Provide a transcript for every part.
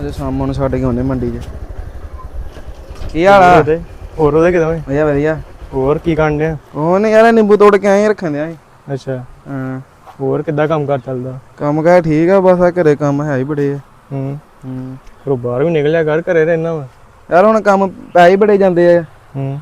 ਅਜੇ ਸ਼ਾਮ ਨੂੰ ਛੱਡ ਕੇ ਆਉਨੇ ਮੰਡੀ 'ਚ। ਕੀ ਹਾਲ ਆ? ਉਹਦੇ? ਹੋਰ ਉਹਦੇ ਕਿਦਾਂ ਓਏ? ਵਧੀਆ ਵਧੀਆ। ਹੋਰ ਕੀ ਕਰਨ ਡਿਆ? ਉਹ ਨਹੀਂ ਯਾਰ ਨਿੰਬੂ ਤੋੜ ਕੇ ਆਏ ਰੱਖਣ ਦਿਆ ਅੱਛਾ। ਹਾਂ। ਹੋਰ ਕਿੱਦਾਂ ਕੰਮ ਕਰ ਚੱਲਦਾ? ਕੰਮ ਕਾ ਠੀਕ ਆ ਬਸ ਆ ਘਰੇ ਕੰਮ ਹੈ ਹੀ ਬੜੇ ਆ। ਹੂੰ। ਹੂੰ। ਫਿਰ ਬਾਹਰ ਵੀ ਨਿਕਲਿਆ ਕਰ ਘਰੇ ਰਹਿਣਾ ਵਾ? ਯਾਰ ਹੁਣ ਕੰਮ ਪੈ ਹੀ ਬੜੇ ਜਾਂਦੇ ਆ। ਹੂੰ।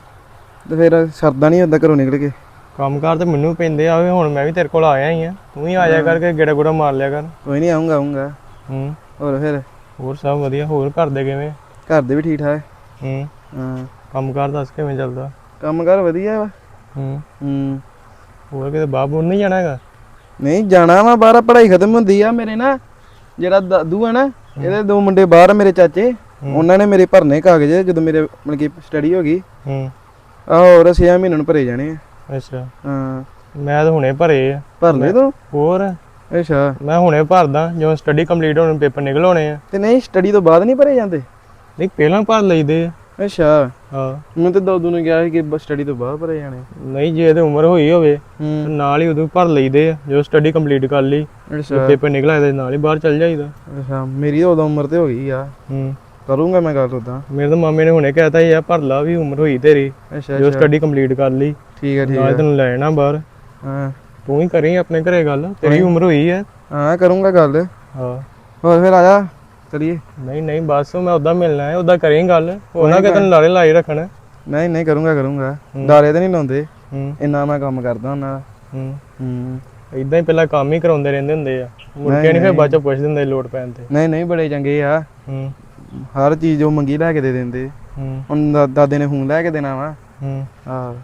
ਤੇ ਫਿਰ ਸਰਦਾ ਨਹੀਂ ਹੁੰਦਾ ਘਰੋਂ ਨਿਕਲ ਕੇ। ਕੰਮ ਕਾਰ ਤੇ ਮੈਨੂੰ ਪੈਂਦੇ ਆ ਹੁਣ ਮੈਂ ਵੀ ਤੇਰੇ ਕੋਲ ਆਇਆ ਹੀ ਆ। ਤੂੰ ਹੀ ਆ ਜਾ ਕਰਕੇ ਗੇੜਾ ਗੁੜਾ ਮਾਰ ਲਿਆ ਕਰ। ਕੋਈ ਨਹੀਂ ਆਉਂਗਾ ਆਉਂਗਾ ਹੂੰ। ਹੋਰ ਫਿਰ? ਹੋਰ ਸਭ ਵਧੀਆ ਹੋਰ ਘਰ ਦੇ ਕਿਵੇਂ? ਘਰ ਦੇ ਵੀ ਠੀਕ ਠਾਕ। ਹੂੰ। ਹਾਂ। ਕੰਮ ਕਾਰ ਦੱਸ ਕਿਵੇਂ ਚੱਲਦਾ? ਕੰਮ ਕਾਰ ਵਧੀਆ ਵਾ। ਹੂੰ। ਹੂੰ। ਹੋਰ ਕਿਤੇ ਬਾਬੂ ਨਹੀਂ ਜਾਣਾ ਹੈਗਾ? ਨਹੀਂ ਜਾਣਾ ਵਾ ਬਾਹਰ ਪੜ੍ਹਾਈ ਖਤਮ ਹੁੰਦੀ ਆ ਮੇਰੇ ਨਾ। ਜਿਹੜਾ ਦਾਦੂ ਆ ਨਾ ਇਹਦੇ ਦੋ ਮੁੰਡੇ ਬਾਹਰ ਮੇਰੇ ਚਾਚੇ। ਉਹਨਾਂ ਨੇ ਮੇਰੇ ਭਰਨੇ ਕਾਗਜ਼ ਜਦੋਂ ਮੇਰੇ ਮਤਲਬ ਕਿ ਸਟੱਡੀ ਹੋ ਗਈ। ਹੂੰ। ਆਹ ਹੋਰ 6 ਮਹੀਨਿਆਂ ਨੂੰ ਭਰੇ ਜਾਣੇ ਆ। ਅੱਛਾ। ਹਾਂ। ਮੈਂ ਤਾਂ ਹੁਣੇ ਭਰੇ ਆ। ਭਰ ਲੈ ਤੂੰ? ਹੋਰ? ਅੱਛਾ। ਮੈਂ ਹੁਣੇ ਭਰਦਾ ਜਦੋਂ ਸਟੱਡੀ ਕੰਪਲੀਟ ਹੋਣ ਪੇਪਰ ਨਿਕਲ ਆਉਣੇ ਆ। ਤੇ ਨਹੀਂ ਸਟੱਡੀ ਤੋਂ ਬਾਅਦ ਨਹੀਂ ਭਰੇ ਜਾਂਦੇ? ਨਹੀਂ ਪਹਿਲਾਂ ਭਰ ਲਈਦੇ ਆ। ਅੱਛਾ। ਹਾਂ। ਮੈਂ ਤੇ ਦਾਦੂ ਨੇ ਕਿਹਾ ਸੀ ਕਿ ਸਟੱਡੀ ਤੋਂ ਬਾਅਦ ਭਰੇ ਜਾਣੇ ਨਹੀਂ ਜੇ ਤੇ ਉਮਰ ਹੋਈ ਹੋਵੇ ਤੇ ਨਾਲ ਹੀ ਉਦੋਂ ਭਰ ਲਈਦੇ ਆ ਜਦੋਂ ਸਟੱਡੀ ਕੰਪਲੀਟ ਕਰ ਲਈ ਅੱਛਾ। ਪੇਪਰ ਨਿਕਲ ਆਏ ਤੇ ਨਾਲ ਹੀ ਬਾਹਰ ਚੱਲ ਜਾਈਦਾ। ਅੱਛਾ ਮੇਰੀ ਤਾਂ ਉਦੋਂ ਉਮਰ ਤੇ ਹੋ ਗਈ ਆ। ਹੂੰ। ਕਰੂੰਗਾ ਮੈਂ ਗੱਲ ਉਦਾਂ ਮੇਰੇ ਤਾਂ ਮਾਮੇ ਨੇ ਹੁਣੇ ਕਹਿਤਾ ਯਾਰ ਭਰ ਲਾ ਵੀ ਉਮਰ ਹੋਈ ਤੇਰੀ। ਅੱਛਾ ਅੱਛਾ। ਸਟੱਡੀ ਕੰਪਲੀਟ ਕਰ ਲਈ ਠੀਕ ਹੈ ਠੀਕ ਨਾਲ ਹੈ ਤੈਨੂੰ ਲੈ ਜਾਣਾ ਬਾਹਰ। ਹਾਂ। ਤੂੰ ਹੀ ਕਰੀ ਆਪਣੇ ਘਰੇ ਗੱਲ ਤੇਰੀ ਉਮਰ ਹੋਈ ਹੈ ਹਾਂ ਕਰੂੰਗਾ ਗੱਲ। ਹਾਂ। ਹੋਰ ਫਿਰ ਆ ਜਾ ਚਲੀਏ। ਨਹੀਂ ਨਹੀਂ ਬਸ ਮੈਂ ਉਦਾਂ ਮਿਲਣਾ ਹੈ ਉਦਾਂ ਕਰੀ ਗੱਲ। ਉਹਨਾਂ ਕਿ ਤੈਨੂੰ ਲਾਰੇ ਲਾਈ ਰੱਖਣ। ਨਹੀਂ ਨਹੀਂ ਕਰੂੰਗਾ ਕਰੂੰਗਾ। ਡਾਰੇ ਤੇ ਨਹੀਂ ਲਾਉਂਦੇ। ਹੂੰ। ਇੰਨਾ ਮੈਂ ਕੰਮ ਕਰਦਾ ਹੁੰਦਾ। ਹੂੰ। ਹੂੰ। ਇਦਾਂ ਹੀ ਪਹਿਲਾਂ ਕੰਮ ਹੀ ਕਰਾਉਂਦੇ ਰਹਿੰਦੇ ਹੁੰਦੇ ਆ। ਮੁੜ ਕੇ ਨਹੀਂ ਫਿਰ ਬਾਅਦ ਚ ਪੁੱਛ ਦਿੰਦੇ ਲੋਡ ਪੈਣ ਤੇ। ਨਹੀਂ ਨਹੀਂ ਬੜੇ ਚੰਗੇ ਆ। ਹੂੰ। ਹਰ ਚੀਜ਼ ਉਹ ਮੰਗੀ ਲੈ ਕੇ ਦੇ ਦਿੰਦੇ। ਹੂੰ। ਹੁਣ ਦਾਦੇ ਨੇ ਫੋਨ ਲੈ ਕੇ ਦੇਣਾ ਵਾ। ਹੂੰ। ਆਹ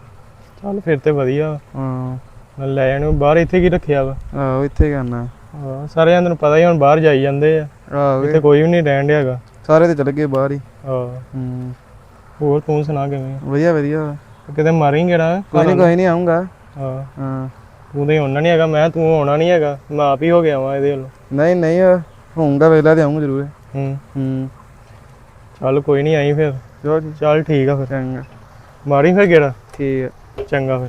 ਚੱਲ ਫਿਰ ਤੇ ਵਧੀਆ। ਹਾਂ। ਨਾਲ ਲੈ ਜਾਣ ਬਾਹਰ ਇੱਥੇ ਕੀ ਰੱਖਿਆ ਵਾ? ਆਹੋ ਇੱਥੇ ਕਰਨਾ? ਹਾਂ ਸਾਰੇ ਜਣਾਂ ਨੂੰ ਪਤਾ ਹੀ ਹੁਣ ਬਾਹਰ ਜਾਈ ਜਾਂਦੇ ਆ। ਆਹੋ ਇੱਥੇ ਕੋਈ ਵੀ ਨਹੀਂ ਰਹਿਣ ਡਿਆ ਹੈਗਾ। ਸਾਰੇ ਤੇ ਚਲੇ ਗਏ ਬਾਹਰ ਹੀ। ਹਾਂ ਹੂੰ। ਹੋਰ ਤੂੰ ਸੁਣਾ ਕਿਵੇਂ? ਵਧੀਆ ਵਧੀਆ। ਕਿਤੇ ਮਾਰੀ ਗੇੜਾ ਕੋਈ ਨਹੀਂ ਕੋਈ ਨਹੀਂ ਆਉਂਗਾ ਹਾਂ ਹਾਂ। ਤੂੰ ਤੇ ਆਉਣਾ ਨਹੀਂ ਹੈਗਾ ਮੈਂ ਤੂੰ ਆਉਣਾ ਨਹੀਂ ਹੈਗਾ ਮੈਂ ਆਪ ਹੀ ਹੋ ਗਿਆ ਵਾਂ ਇਹਦੇ ਵੱਲੋਂ। ਨਹੀਂ ਨਹੀਂ ਹੋਊਗਾ ਵੇਲਾ ਤੇ ਆਉਂਗਾ ਜ਼ਰੂਰ। ਹੂੰ। ਹੂੰ। ਚੱਲ ਕੋਈ ਨਹੀਂ ਆਈ ਫਿਰ। ਚਲੋ ਜੀ, ਚੱਲ ਠੀਕ ਆ ਫਿਰ। ਚੰਗਾ। ਮਾਰੀ ਫਿਰ ਗੇੜਾ? ਠੀਕ ਆ। ਚੰਗਾ ਫਿਰ।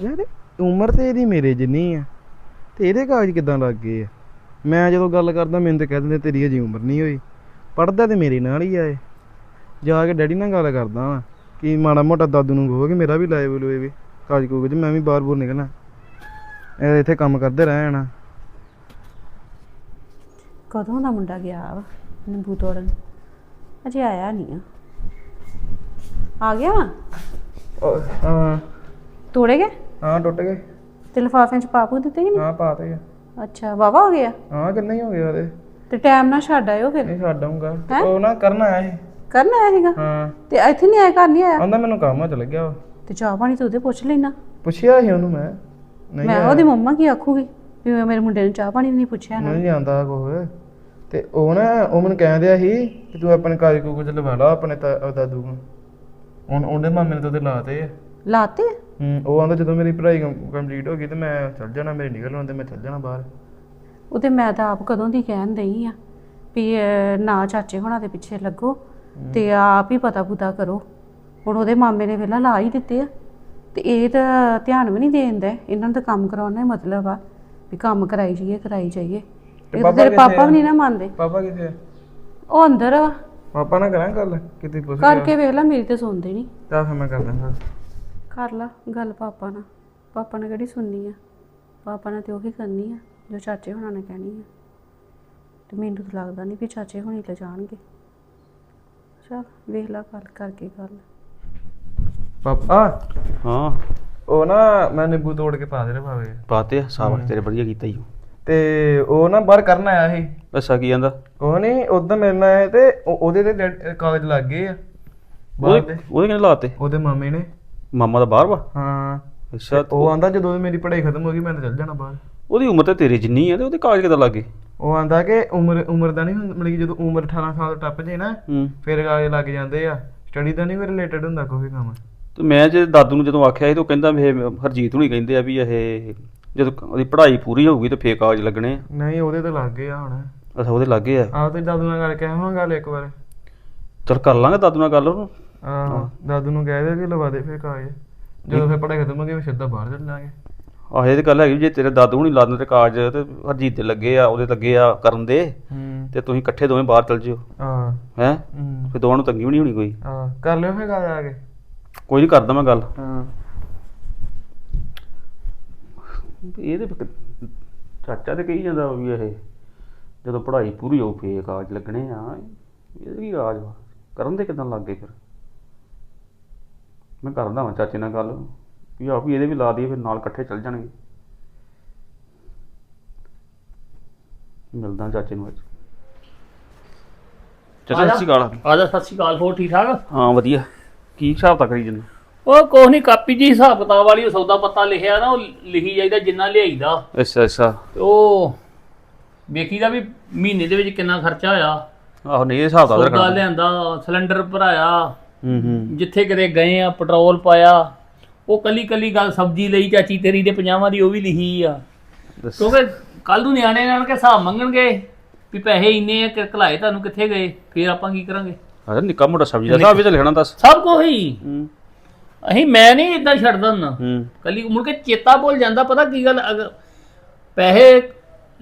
ਯਾਰ ਉਮਰ ਤੇ ਇਹਦੀ ਮੇਰੇ ਜਿੰਨੀ ਆ ਤੇ ਇਹਦੇ ਕਾਗਜ਼ ਕਿਦਾਂ ਲੱਗ ਗਏ ਆ? ਮੈਂ ਜਦੋਂ ਗੱਲ ਕਰਦਾ ਮੈਨੂੰ ਤੇ ਕਹਿ ਦਿੰਦੇ ਤੇਰੀ ਅਜੇ ਉਮਰ ਨਹੀਂ ਹੋਈ। ਪੜਦਾ ਤੇ ਮੇਰੇ ਨਾਲ ਹੀ ਆਏ ਜਾ ਕੇ ਡੈਡੀ ਨਾਲ ਗੱਲ ਕਰਦਾ ਵਾਂ ਕਿ ਮਾੜਾ ਮੋਟਾ ਦਾਦੂ ਨੂੰ ਕਹੋ ਕਿ ਮੇਰਾ ਵੀ ਲਾਏ ਬੋਲੋ ਇਹ ਵੀ ਕਾਗਜ਼ ਕੂਗਜ਼ ਮੈਂ ਵੀ ਬਾਹਰ ਬੋਰ ਨਿਕਲਣਾ। ਇਹ ਇੱਥੇ ਕੰਮ ਕਰਦੇ ਰਹਿਣਾ ਕਦੋਂ ਦਾ ਮੁੰਡਾ ਗਿਆ ਵਾ ਨਿੰਬੂ ਤੋੜਨ? ਅਜੇ ਆਇਆ ਨਹੀਂ ਆ। ਆ ਗਿਆ ਵਾ? ਤੋੜੇ ਗਏ? ਹਾਂ ਟੁੱਟ ਗਏ। ਤੇ ਲਿਫਾਫਿਆਂ ਚ ਪਾਪੂ ਦਿੱਤੇ ਕਿ ਹਾਂ ਪਾਤੇ ਨਹੀਂ ਅੱਛਾ ਵਾਵਾ ਹੋ ਗਿਆ? ਹਾਂ ਕਿੰਨੇ ਹੀ ਹੋ ਗਏ ਉਹਦੇ। ਤੇ ਟਾਈਮ ਨਾਲ ਛੱਡ ਆਇਓ ਫਿਰ। ਇਹ ਛੱਡ ਆਊਂਗਾ। ਤੇ ਉਹ ਨਾ ਕਰਨਾ ਆਇਆ ਸੀ। ਕਰਨ ਆਇਆ ਸੀਗਾ? ਹਾਂ। ਤੇ ਇੱਥੇ ਨਹੀਂ ਆਇਆ ਘਰ ਨਹੀਂ ਆਇਆ? ਆਂਦਾ ਮੈਨੂੰ ਕੰਮ ਆ ਚਲ ਗਿਆ ਵਾ ਤੇ ਚਾਹ ਪਾਣੀ ਤੂੰ ਉਹਦੇ ਪੁੱਛ ਲੈਣਾ। ਪੁੱਛਿਆ ਸੀ ਉਹਨੂੰ ਮੈਂ। ਨਹੀਂ ਮੈਂ ਉਹਦੀ ਮੰਮਾ ਕੀ ਆਖੂਗੀ? ਵੀ ਮੈਂ ਮੇਰੇ ਮੁੰਡੇ ਨੂੰ ਚਾਹ ਪਾਣੀ ਵੀ ਨਹੀਂ ਪੁੱਛਿਆ ਨਾ। ਨਹੀਂ ਜਾਂਦਾ ਕੁਝ ਤੇ ਉਹ ਨਾ ਉਹ ਮੈਨੂੰ ਕਹਿੰਦਿਆ ਸੀ ਕਿ ਤੂੰ ਆਪਣੇ ਕਾਜ ਕੋ ਕੁਝ ਲਵਾ ਲਾ ਆਪਣੇ ਤਾ- ਦਾਦੂ ਨੂੰ ਹੁਣ ਉਹਦੇ ਮਾਮੇ ਨੇ ਤਾਂ ਉਹਦੇ ਲਾਤੇ ਆ। ਲਾਤੇ? ਹੂੰ ਉਹ ਆਂਦਾ ਜਦੋਂ ਮੇਰੀ ਪੜ੍ਹਾਈ ਕੰਪਲੀਟ ਹੋ ਗਈ ਤੇ ਮੈਂ ਚੱਲ ਜਾਣਾ ਮੇਰੇ ਨਿਕਲ ਤੇ ਮੈਂ ਚੱਲ ਜਾਣਾ ਬਾਹਰ। ਉਹ ਤੇ ਮੈਂ ਤਾਂ ਆਪ ਕਦੋਂ ਦੀ ਕਹਿਣ ਦਈ ਆ ਵੀ ਅਹ, ਨਾ ਚਾਚੇ ਹੋਣਾ ਦੇ ਪਿੱਛੇ ਲੱਗੋ ਤੇ ਆਪ ਹੀ ਪਤਾ ਪੁਤਾ ਕਰੋ। ਹੁਣ ਉਹਦੇ ਮਾਮੇ ਨੇ ਵੇਲਾ ਲਾ ਹੀ ਦਿੱਤੇ ਆ। ਤੇ ਇਹ ਤਾਂ ਧਿਆਨ ਵੀ ਨਹੀਂ ਦੇਂਦਾ ਇਹਨਾਂ ਨੂੰ ਤਾਂ ਕੰਮ ਕਰਾਉਣ ਹੀ ਮਤਲਬ ਆ ਵੀ ਕੰਮ ਕਰਾਈ ਜਾਈਏ ਕਰਾਈ ਜਾਈਏ। ਇਹ ਤਾਂ ਪਾਪਾ ਤੇਰੇ ਪਾਪਾ? ਵੀ ਨਹੀਂ ਨਾ ਮੰਨਦੇ। ਪਾਪਾ ਕਿੱਥੇ ਆ? ਉਹ ਅੰਦਰ ਆ। ਪਾਪਾ ਨਾਲ ਕਰਾਂ ਗੱਲ? ਕਿਤੇ ਪੁੱਛ ਕਰਕੇ ਵੇਖ ਲੈ ਮੇਰੀ ਤੇ ਸੁਣਦੇ ਨਹੀਂ। ਤਾਂ ਫਿਰ ਮੈਂ ਕਰ ਦਾਂਗਾ ਕਰ ਲਾ ਗੱਲ ਪਾਪਾ ਨਾਲ। ਪਾਪਾ ਨੇ ਕਿਹੜੀ ਸੁਣਨੀ ਆ? ਪਾਪਾ ਨੇ ਤੇ ਉਹੀ ਕਰਨੀ ਆ ਜੋ ਚਾਚੇ ਹੋਣਾ ਨੇ ਕਹਿਣੀ ਆ। ਤੇ ਮੈਨੂੰ ਤਾਂ ਲੱਗਦਾ ਨਹੀਂ ਵੀ ਚਾਚੇ ਹੋਣੀ ਲੈ ਜਾਣਗੇ। ਚਲ ਵੇਖ ਲਾ ਗੱਲ ਕਰਕੇ ਗੱਲ। ਪਾਪਾ ਹਾਂ। ਉਹ ਨਾ ਮੈਂ ਨਿੰਬੂ ਤੋੜ ਕੇ ਪਾ ਦੇ ਰਿਹਾ ਭਾਵੇਂ ਪਾਤੇ ਆ ਸਾਬਕ ਤੇਰੇ ਵਧੀਆ ਕੀਤਾ ਹੀ ਤੇ ਉਹ ਨਾ ਬਾਹਰ ਕਰਨ ਆਇਆ ਸੀ। ਅੱਛਾ ਕੀ ਕਹਿੰਦਾ ਉਹ ਨਹੀਂ ਉਦੋਂ ਮਿਲਣਾ ਹੈ ਤੇ ਉਹ- ਉਹਦੇ ਤੇ ਕਾਗਜ਼ ਲੱਗ ਗਏ ਆ। ਬਾਹਰ ਉਹਦੇ ਦੇ। ਉਹਦੇ ਕਿਹਨੇ ਲਾਤੇ? ਉਹਦੇ ਮਾਮੇ ਨੇ। ਮਾਮਾ ਦਾ ਬਾਹਰ ਵਾ। ਹਾਂ। ਅੱਛਾ ਉਹ ਆਂਦਾ ਜਦੋਂ ਮੇਰੀ ਪੜ੍ਹਾਈ ਖਤਮ ਹੋ ਗਈ ਮੈਂ ਤਾਂ ਚੱਲ ਜਾਣਾ ਬਾਹਰ। ਉਹਦੀ ਉਮਰ ਤੇ ਤੇਰੀ ਜਿੰਨੀ ਆ ਤੇ ਉਹਦੇ ਕਾਗਜ਼ ਕਿਦਾਂ ਲੱਗੇ ਉਹ ਆਂਦਾ ਕਿ ਉਮਰ ਉਮਰ ਦਾ ਨਹੀਂ ਹੁੰਦਾ ਮਤਲਬ ਕਿ ਜਦੋਂ ਉਮਰ 18 ਸਾਲ ਟੱਪ ਜੇ ਨਾ ਹੂੰ। ਫਿਰ ਕਾਗਜ਼ ਲੱਗ ਜਾਂਦੇ ਆ। ਸਟੱਡੀ ਦਾ ਨਹੀਂ ਵੀ ਰਿਲੇਟਡ ਹੁੰਦਾ ਕੋਈ ਕੰਮ। ਤੇ ਮੈਂ ਜੇ ਦਾਦੂ ਨੂੰ ਜਦੋਂ ਆਖਿਆ ਸੀ ਤੇ ਉਹ ਕਹਿੰਦਾ ਵੀ ਇਹ ਹਰਜੀਤ ਹੁਣੀ ਕਹਿੰਦੇ ਆ ਵੀ ਇਹ ਜਦੋਂ ਉਹਦੀ ਪੜ੍ਹਾਈ ਪੂਰੀ ਹੋਊਗੀ ਤੇ ਫੇਰ ਕਾਗਜ਼ ਲੱਗਣੇ ਆ। ਨਹੀਂ ਉਹਦੇ ਤੇ ਲੱਗ ਗਏ ਆ ਹੁਣ। ਅੱਛਾ ਉਹਦੇ ਲੱਗੇ ਆ। ਆਹ ਤੇ ਦਾਦੂ ਨਾਲ ਕਰਕੇ ਆਵਾਂ ਗੱਲ ਇੱਕ ਵਾਰ। ਚਲ ਕਰ ਲਾਂਗੇ ਦਾਦੂ ਨਾਲ ਗੱਲ ਉਹਨੂੰ। ਆਹੋ ਦਾਦੂ ਨੂੰ ਕਹਿ ਦੇ ਕਿ ਲਵਾ ਦੇ ਫਿਰ ਕਾਗਜ਼। ਜਦੋਂ ਫਿਰ ਪੜ੍ਹਾਈ ਖਤਮ ਹੋ ਗਈ ਫਿਰ ਸਿੱਧਾ ਬਾਹਰ ਚੱਲ ਜਾਾਂਗੇ। ਆਹ ਇਹ ਤੇ ਗੱਲ ਹੈਗੀ ਵੀ ਜੇ ਤੇਰੇ ਦਾਦੂ ਹੁਣੀ ਲਾ ਦਿੰਦੇ ਤੇ ਕਾਗਜ਼ ਤੇ ਹਰਜੀਤ ਦੇ ਲੱਗੇ ਆ ਉਹਦੇ ਲੱਗੇ ਆ ਕਰਨ ਦੇ ਹੂੰ। ਤੇ ਤੁਸੀਂ ਇਕੱਠੇ ਦੋਵੇਂ ਬਾਹਰ ਚਲ ਜਿਓ। ਹਾਂ। ਹੈ? ਹੂੰ। ਫਿਰ ਦੋਵਾਂ ਨੂੰ ਤੰਗੀ ਵੀ ਨਹੀਂ ਹੋਣੀ ਕੋਈ? ਹਾਂ ਕਰ ਲਿਓ ਫੇਰ ਗੱਲ ਆ ਕੇ। ਕੋਈ ਨਹੀਂ ਕਰਦਾ ਮੈਂ ਗੱਲ। ਹਾਂ। ਚਾਚਾ ਤੇ ਕਹੀ ਜਾਂਦਾ ਵੀ ਇਹ ਜਦੋਂ ਪੜ੍ਹਾਈ ਪੂਰੀ ਹੋਊ ਫੇਰ ਕਾਗਜ਼ ਲੱਗਣੇ ਆ। ਇਹ ਕੀ ਵਾ? ਕਰਨ ਦੇ ਕਿਦਾਂ ਲੱਗ ਗਏ ਫਿਰ? ਮੈਂ ਕਰਦਾ ਵਾਂ ਚਾਚੇ ਨਾਲ ਗੱਲ ਵੀ ਆਪ ਵੀ ਇਹਦੇ ਵੀ ਲਾ ਦਈਏ ਫਿਰ ਨਾਲ ਇਕੱਠੇ ਚੱਲ ਜਾਣਗੇ। ਮਿਲਦਾ ਚਾਚੇ ਨੂੰ ਅੱਜ। ਚਾਚਾ ਸਤਿ ਸ਼੍ਰੀ ਅਕਾਲ। ਆ ਜਾ ਸਤਿ ਸ਼੍ਰੀ ਅਕਾਲ ਹੋਰ ਠੀਕ ਠਾਕ? ਹਾਂ ਵਧੀਆ। ਕੀ ਹਿਸਾਬ ਤਾਂ ਕਰੀ ਜੰਨੇ ਉਹ ਕੁਛ ਨਹੀਂ ਕਾਪੀ ਜੀ ਹਿਸਾਬ ਕਿਤਾਬ ਵਾਲੀ ਉਹ ਸੌਦਾ ਪੱਤਾ ਲਿਖਿਆ ਨਾ ਉਹ ਲਿਖੀ ਜਾਈਦਾ ਜਿੰਨਾ ਲਿਆਈਦਾ। ਅੱਛਾ ਅੱਛਾ। ਤੇ ਉਹ ਵੇਖੀਦਾ ਵੀ ਮਹੀਨੇ ਦੇ ਵਿੱਚ ਕਿੰਨਾ ਖਰਚਾ ਹੋਇਆ। ਆਹੋ ਨਹੀਂ ਇਹ ਹਿਸਾਬ ਤਾਂ ਸੌਦਾ ਰੱਖਣਾ। ਲਿਆਂਦਾ ਸਿਲੰਡਰ ਭਰਾਇਆ। ਹੂੰ ਹੂੰ। ਜਿੱਥੇ ਕਿਤੇ ਗਏ ਆ ਪੈਟਰੋਲ ਪਾਇਆ ਉਹ ਕੱਲੀ ਕੱਲੀ ਗੱਲ ਸਬਜ਼ੀ ਲਈ ਚਾਚੀ ਤੇਰੀ ਦੇ ਪੰਜਾਵਾਂ ਦੀ ਉਹ ਵੀ ਲਿਖੀ ਆ। ਦੱਸ। ਕਿਉਂਕਿ ਕੱਲ ਨੂੰ ਨਿਆਣੇ ਨਾਲ ਕੇ ਹਿਸਾਬ ਮੰਗਣਗੇ ਵੀ ਪੈਸੇ ਇੰਨੇ ਆ ਕਿ ਘਲਾਏ ਤੁਹਾਨੂੰ ਕਿੱਥੇ ਗਏ ਫਿਰ ਆਪਾਂ ਕੀ ਕਰਾਂਗੇ? ਹਾਂ ਨਿੱਕਾ ਮੋਟਾ ਸਬਜ਼ੀ ਦਾ ਹਿਸਾਬ ਵੀ ਤਾਂ ਲਿਖਣਾ ਦੱਸ। ਸਭ ਕੁਝ ਹੀ। ਹੂੰ। ਅਸੀਂ ਮੈਂ ਨਹੀਂ ਇਦਾਂ ਛੱਡਦਾ ਹੁੰਦਾ ਹੂੰ। ਕੱਲੀ ਮੁੜ ਕੇ ਚੇਤਾ ਭੁੱਲ ਜਾਂਦਾ ਪਤਾ ਕੀ ਗੱਲ ਅਗਰ ਪੈਸੇ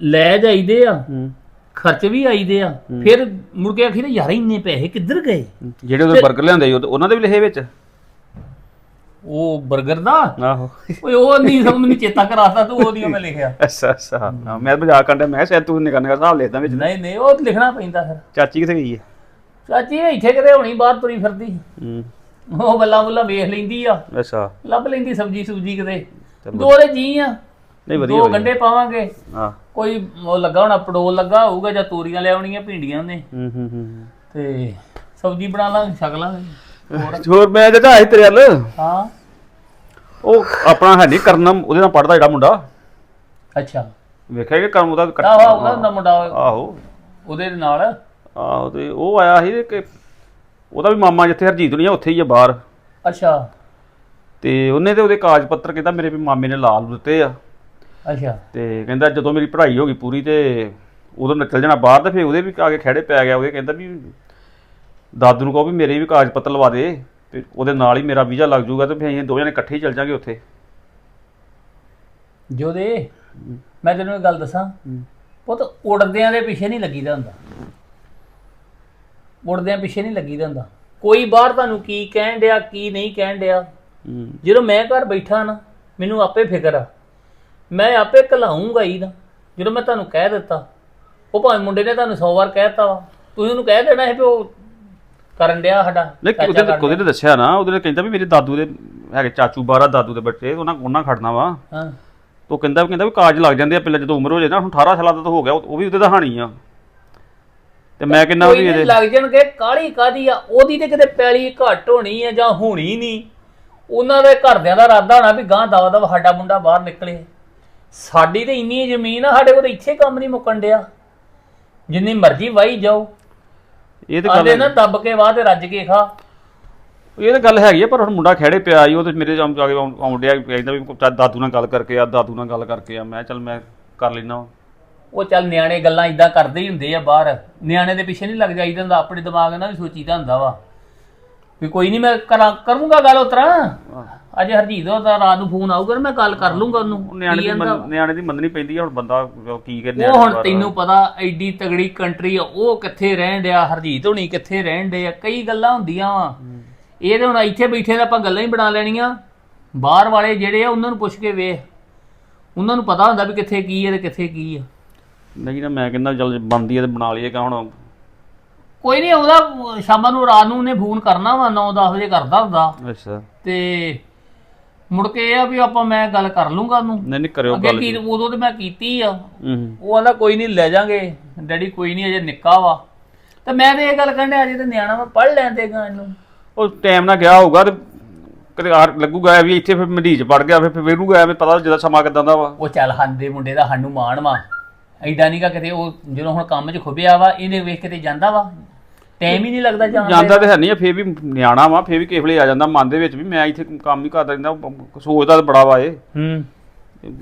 ਲੈ ਜਾਈਦੇ ਆ ਹੂੰ। ਖਰਚ ਵੀ ਆਈਦੇ ਆ। ਫਿਰ ਮੁੜ ਕੇ ਆਖੀ ਯਾਰ ਇੰਨੇ ਪੈਸੇ ਕਿੱਧਰ ਗਏ? ਜਿਹੜੇ ਉਹਦੇ 버ਗਰ ਲਿਆਂਦੇ ਸੀ, ਉਹ- ਉਹਨਾਂ ਦੇ ਵੀ ਲਿਖੇ ਵਿੱਚ? ਉਹ 버ਗਰ ਦਾ? ਆਹੋ। ਓਏ ਉਹ ਨਹੀਂ ਸਭ ਮੈਨੂੰ ਚੇਤਾ ਕਰਾਤਾ ਤੂੰ ਉਹਦੀ ਮੈਂ ਲਿਖਿਆ। ਅੱਛਾ ਅੱਛਾ। ਹਾਂ, ਮੈਂ ਮਜ਼ਾਕ ਕਰਨ ਡਿਆ ਮੈਂ ਸ਼ਾਇਦ ਤੂੰ ਨਿਕਾ ਨਿਕਾ ਹਿਸਾਬ ਲਿਖਦਾ ਵਿੱਚ। ਨਹੀਂ ਨਹੀਂ ਉਹ ਲਿਖਣਾ ਪੈਂਦਾ ਫਿਰ। ਚਾਚੀ ਕਿੱਥੇ ਗਈ ਹੈ? ਚਾਚੀ ਇੱਥੇ ਕਿਤੇ ਹੋਣੀ ਬਾਹਰ ਤੁਰੀ ਫਿਰਦੀ। ਹੂੰ। ਉਹ ਬੱਲਾ ਬੱਲਾ ਵੇਖ ਲੈਂਦੀ ਆ। ਅੱਛਾ। ਲੱਭ ਲੈਂਦੀ ਸਬਜੀ ਸੁਬਜੀ ਕਿਤੇ। ਚਲੋ। ਦੋ ਦੇ ਜੀ ਆ। ਨਹੀਂ ਵਧੀਆ ਦੋ। ਗੰਡੇ ਪਾਵਾਂਗੇ। ਹਾਂ। ਕੋਈ ਉਹ ਲੱਗਾ ਹੋਣਾ ਪੜੋਲ ਲੱਗਾ ਹੋਊਗਾ ਜਾਂ ਤੋਰੀਆਂ ਲਿਆਉਣੀਆਂ ਭਿੰਡੀਆਂ ਨੇ ਹੂੰ ਹੂੰ ਹੂੰ ਤੇ ਸਬਜੀ ਬਣਾ ਲਾਂਗੇ ਛਕ ਲਾਂਗੇ। ਹੋਰ? ਹੋਰ ਮੈਂ ਜਦਾ ਆਇਆ ਤੇਰੇ ਵੱਲ। ਹਾਂ। ਉਹ ਆਪਣਾ ਹੈ ਨਹੀਂ ਕਰਨਮ ਉਹਦੇ ਨਾਲ ਪੜਦਾ ਜਿਹੜਾ ਮੁੰਡਾ। ਅੱਛਾ। ਵੇਖਿਆ ਕਿ ਕਰਮ ਉਹਦਾ ਕੱਟ- ਆਹ ਉਹਦਾ ਮੁੰਡਾ ਆਹੋ। ਉਹਦੇ ਨਾਲ। ਆਹੋ ਤੇ ਉਹ ਆਇਆ ਸੀ ਕਿ ਉਹਦਾ ਵੀ ਮਾਮਾ ਜਿੱਥੇ ਹਰਜੀਤ ਨਹੀਂ ਉੱਥੇ ਹੀ ਆ ਬਾਹਰ। ਅੱਛਾ। ਤੇ ਉਹਨੇ ਤੇ ਉਹਦੇ ਕਾਗਜ਼ ਪੱਤਰ ਕਹਿੰਦਾ ਮੇਰੇ ਵੀ ਮਾਮੇ ਨੇ ਲਾ ਲੂ ਦਿੱਤੇ ਆ। ਅੱਛਾ। ਤੇ ਕਹਿੰਦਾ ਜਦੋਂ ਮੇਰੀ ਪੜ੍ਹਾਈ ਹੋ ਗਈ ਪੂਰੀ ਤੇ ਉਦੋਂ ਨਿਕਲ ਜਾਣਾ ਬਾਹਰ ਤੇ ਫਿਰ ਉਹਦੇ ਵੀ ਆ ਕੇ ਖੜੇ ਪੈ ਗਿਆ ਉਹਦੇ ਕਹਿੰਦਾ ਵੀ ਦਾਦੂ ਨੂੰ ਕਹੋ ਵੀ ਮੇਰੇ ਵੀ ਕਾਗਜ਼ ਪੱਤਰ ਲਵਾ ਦੇ ਤੇ ਉਹਦੇ ਨਾਲ ਹੀ ਮੇਰਾ ਵੀਜ਼ਾ ਲੱਗ ਜਾਊਗਾ ਤੇ ਫਿਰ ਅਸੀਂ ਦੋਵੇਂ ਜਣੇ ਇਕੱਠੇ ਹੀ ਚੱਲ ਜਾਾਂਗੇ ਉੱਥੇ। ਜੋਦੇ ਮੈਂ ਤੈਨੂੰ ਇੱਕ ਗੱਲ ਦੱਸਾਂ। ਪੁੱਤ ਉੜਦਿਆਂ ਦੇ ਪਿੱਛੇ ਨਹੀਂ ਲੱਗੀਦਾ ਹੁੰਦਾ। ਉੜਦਿਆਂ ਪਿੱਛੇ ਨਹੀਂ ਲੱਗੀਦਾ ਹੁੰਦਾ। ਕੋਈ ਬਾਹਰ ਤੁਹਾਨੂੰ ਕੀ ਕਹਿਣ ਡਿਆ ਕੀ ਨਹੀਂ ਕਹਿਣ ਡਿਆ। ਜਦੋਂ ਮੈਂ ਘਰ ਬੈਠਾ ਨਾ ਮੈਨੂੰ ਆਪੇ ਫਿਕਰ ਆ। ਮੈਂ ਆਪੇ ਕਲਾਉਂਗਾ ਹੀ ਨਾ। ਜਦੋਂ ਮੈਂ ਤੁਹਾਨੂੰ ਕਹਿ ਦਿੱਤਾ ਉਹ ਭਾਵੇਂ ਮੁੰਡੇ ਨੇ ਤੁਹਾਨੂੰ 100 ਵਾਰ ਕਹਿ ਦਿੱਤਾ ਵਾ ਤੁਸੀਂ ਉਹਨੂੰ ਕਹਿ ਦੇਣਾ ਹੈ ਵੀ ਉਹ ਕਰਨ ਡਿਆ ਸਾਡਾ ਚਾਚਾ ਉਹਦੇ ਉਹਦੇ ਨੇ ਦੱਸਿਆ ਨਾ ਉਹਦੇ ਨੇ ਕਹਿੰਦਾ ਵੀ ਮੇਰੇ ਦਾਦੂ ਦੇ ਹੈਗੇ ਚਾਚੂ ਬਾਰਾ ਦਾਦੂ ਦੇ ਬੱਚੇ ਉਹਨਾਂ ਉਹਨਾਂ ਖੜਨਾ ਵਾ। ਹਾਂ। ਉਹ ਕਹਿੰਦਾ ਕਹਿੰਦਾ ਵੀ ਕਾਗਜ਼ ਲੱਗ ਜਾਂਦੇ ਆ ਪਹਿਲਾਂ ਜਦੋਂ ਉਮਰ ਹੋ ਜਾਏ ਨਾ ਹੁਣ 18 ਸਾਲਾਂ ਦਾ ਤਾਂ ਹੋ ਗਿਆ ਉਹ ਵੀ ਉਹਦੇ ਦਾ ਹਾਣੀ ਆ। ਤੇ ਮੈਂ ਕਿੰਨਾ ਵੀ ਇਹਦੇ ਲੱਗ ਜਾਣਗੇ ਕਾਲੀ ਕਾਦੀ ਆ ਉਹਦੀ ਤੇ ਕਿਤੇ ਪੈਲੀ ਘੱਟ ਹੋਣੀ ਆ ਜਾਂ ਹੋਣੀ ਨਹੀਂ। ਉਹਨਾਂ ਦੇ ਘਰਦਿਆਂ ਦਾ ਇਰਾਦਾ ਹੋਣਾ ਵੀ ਗਾਂ ਦਵਾ ਦਵਾ ਸਾਡਾ ਮੁੰਡਾ ਬਾਹਰ ਨਿਕਲੇ। ਸਾਡੀ ਤੇ ਇੰਨੀ ਜ਼ਮੀਨ ਆ ਸਾਡੇ ਕੋਲ ਤਾਂ ਇੱਥੇ ਕੰਮ ਨਹੀਂ ਮੁੱਕਣ ਡਿਆ। ਜਿੰਨੀ ਮਰਜ਼ੀ ਵਾਈ ਜਾਓ। ਇਹ ਤੇ ਆਂਦੇ ਗੱਲ ਨਾ ਦੱਬ ਕੇ ਵਾਹ ਤੇ ਰੱਜ ਕੇ ਖਾ। ਇਹ ਤਾਂ ਗੱਲ ਹੈਗੀ ਆ ਪਰ ਹੁਣ ਮੁੰਡਾ ਖੜੇ ਪਿਆ ਈ ਉਹ ਤੇ ਮੇਰੇ ਜਾਮ ਜਾ ਕੇ ਆਉਂ- ਆਉਂਦਿਆ ਕਹਿੰਦਾ ਵੀ ਚੱਲ ਦਾਦੂ ਨਾਲ ਗੱਲ ਕਰਕੇ ਆ ਦਾਦੂ ਨਾਲ ਗੱਲ ਕਰਕੇ ਆ। ਮੈਂ ਚੱਲ ਮੈਂ ਕਰ ਲੈਣਾ ਉਹ ਚੱਲ ਨਿਆਣੇ ਗੱਲਾਂ ਇਦਾਂ ਕਰਦੇ ਹੀ ਹੁੰਦੇ ਆ ਬਾਹਰ। ਨਿਆਣੇ ਦੇ ਪਿੱਛੇ ਨਹੀਂ ਲੱਗ ਜਾਈਦਾ ਹੁੰਦਾ ਆਪਣੇ ਦਿਮਾਗ ਨਾਲ ਵੀ ਸੋਚੀਦਾ ਹੁੰਦਾ ਵਾ। ਵੀ ਕੋਈ ਨਹੀਂ ਮੈਂ ਕਰਾਂ ਕਰੂੰਗਾ ਗੱਲ ਉਤਰਾ ਅੱਜ ਹਰਜੀਤ ਦਾ ਰਾਤ ਨੂੰ ਫੋਨ ਆਊਗਾ ਨਾ ਮੈਂ ਗੱਲ ਕਰ ਲੂੰਗਾ ਉਹਨੂੰ। ਨਿਆਣੇ ਕੀ ਦੀ ਕਹਿੰਦਾ। ਮੰਨ- ਨਿਆਣੇ ਦੀ ਮੰਨਣੀ ਪੈਂਦੀ ਆ ਹੁਣ ਬੰਦਾ ਕੀ ਕਰੇ ਉਹ ਹੁਣ ਤੈਨੂੰ ਪਤਾ ਐਡੀ ਤਗੜੀ ਕੰਟਰੀ ਆ ਉਹ ਕਿੱਥੇ ਰਹਿਣ ਡਿਆ ਹਰਜੀਤ ਹੋਣੀ ਕਿੱਥੇ ਰਹਿਣ ਡੇ ਆ ਕਈ ਗੱਲਾਂ ਹੁੰਦੀਆਂ ਵਾ। ਇਹ ਤੇ ਹੁਣ ਇੱਥੇ ਬੈਠੇ ਤਾਂ ਆਪਾਂ ਗੱਲਾਂ ਹੀ ਬਣਾ ਲੈਣੀਆਂ। ਬਾਹਰ ਵਾਲੇ ਜਿਹੜੇ ਆ ਉਹਨਾਂ ਨੂੰ ਪੁੱਛ ਕੇ ਵੇਖ। ਉਹਨਾਂ ਨੂੰ ਪਤਾ ਹੁੰਦਾ ਵੀ ਕਿੱਥੇ ਕੀ ਹੈ ਤੇ ਕਿੱਥੇ ਕੀ ਆ। ਨਹੀਂ ਨਾ ਮੈਂ ਕਹਿੰਦਾ ਚੱਲ ਬੰਦੀ ਆ ਤੇ ਬਣਾ ਲਈਏ ਕਾ ਹੁਣ। ਕੋਈ ਨਹੀਂ ਉਹਦਾ ਸ਼ਾਮਾਂ ਨੂੰ ਰਾਤ ਨੂੰ ਉਹਨੇ ਫੋਨ ਕਰਨਾ ਵਾ 9-10 ਵਜੇ ਕਰਦਾ ਹੁੰਦਾ। ਅੱਛਾ। ਤੇ ਮੁੜ ਕੇ ਇਹ ਆ ਵੀ ਆਪਾਂ ਮੈਂ ਗੱਲ ਕਰ ਲੂੰਗਾ ਉਹਨੂੰ। ਨਹੀਂ ਨਹੀਂ ਕਰਿਓ ਅੱਗੇ ਗੱਲ ਕੀ ਉਦੋਂ ਤੇ ਮੈਂ ਕੀਤੀ ਆ। ਹੂੰ ਉਹ ਆਂਦਾ ਕੋਈ ਨਹੀਂ ਲੈ ਜਾਾਂਗੇ। ਡੈਡੀ ਕੋਈ ਨਹੀਂ ਅਜੇ ਨਿੱਕਾ ਵਾ। ਤੇ ਮੈਂ ਤੇ ਇਹ ਗੱਲ ਕਹਿੰਦਾ ਅਜੇ ਤੇ ਨਿਆਣਾ ਵਾ ਪੜ ਲੈਣ ਦੇਗਾ ਇਹਨੂੰ। ਉਹ ਟਾਈਮ ਨਾਲ ਗਿਆ ਹੋਊਗਾ ਤੇ ਕਦੇ ਆ ਲੱਗੂਗਾ ਵੀ ਇੱਥੇ ਫਿਰ ਮੰਡੀਚ ਪੜ ਗਿਆ ਫਿਰ ਫਿਰ ਵੇਰੂਗਾ ਐਵੇਂ ਪਤਾ ਜਦੋਂ ਸਮਾਂ ਕਿਦਾਂ ਦਾ ਵਾ। ਉਹ ਚੱਲ ਹੰਦੇ ਮੁੰਡੇ ਦਾ ਸਾਨੂੰ ਮਾਣ ਵਾ। ਐਡਾ ਨਹੀਂਗਾ ਕਿਤੇ ਉਹ ਜਦੋਂ ਹੁਣ ਕੰਮ 'ਚ ਖੁੱਬਿਆ ਵਾ ਇਹਨੇ ਵੇਖ ਕੇ ਤੇ ਜਾਂਦਾ ਵਾ। ਟਾਈਮ ਹੀ ਨਹੀਂ ਲੱਗਦਾ ਜਾਣ ਜਾਂਦਾ ਤੇ ਹੈ ਨਹੀਂ ਆ, ਫੇਰ ਵੀ ਨਿਆਣਾ ਵਾ ਫੇਰ ਵੀ ਕਿਸੇ ਵੇਲੇ ਆ ਜਾਂਦਾ ਮਨ ਦੇ ਵਿੱਚ ਵੀ ਮੈਂ ਇੱਥੇ ਕੰਮ ਹੀ ਕਰਦਾ ਰਹਿੰਦਾ ਉਹ ਸੋਚਦਾ ਤਾਂ ਬੜਾ ਵਾ ਇਹ। ਹੂੰ।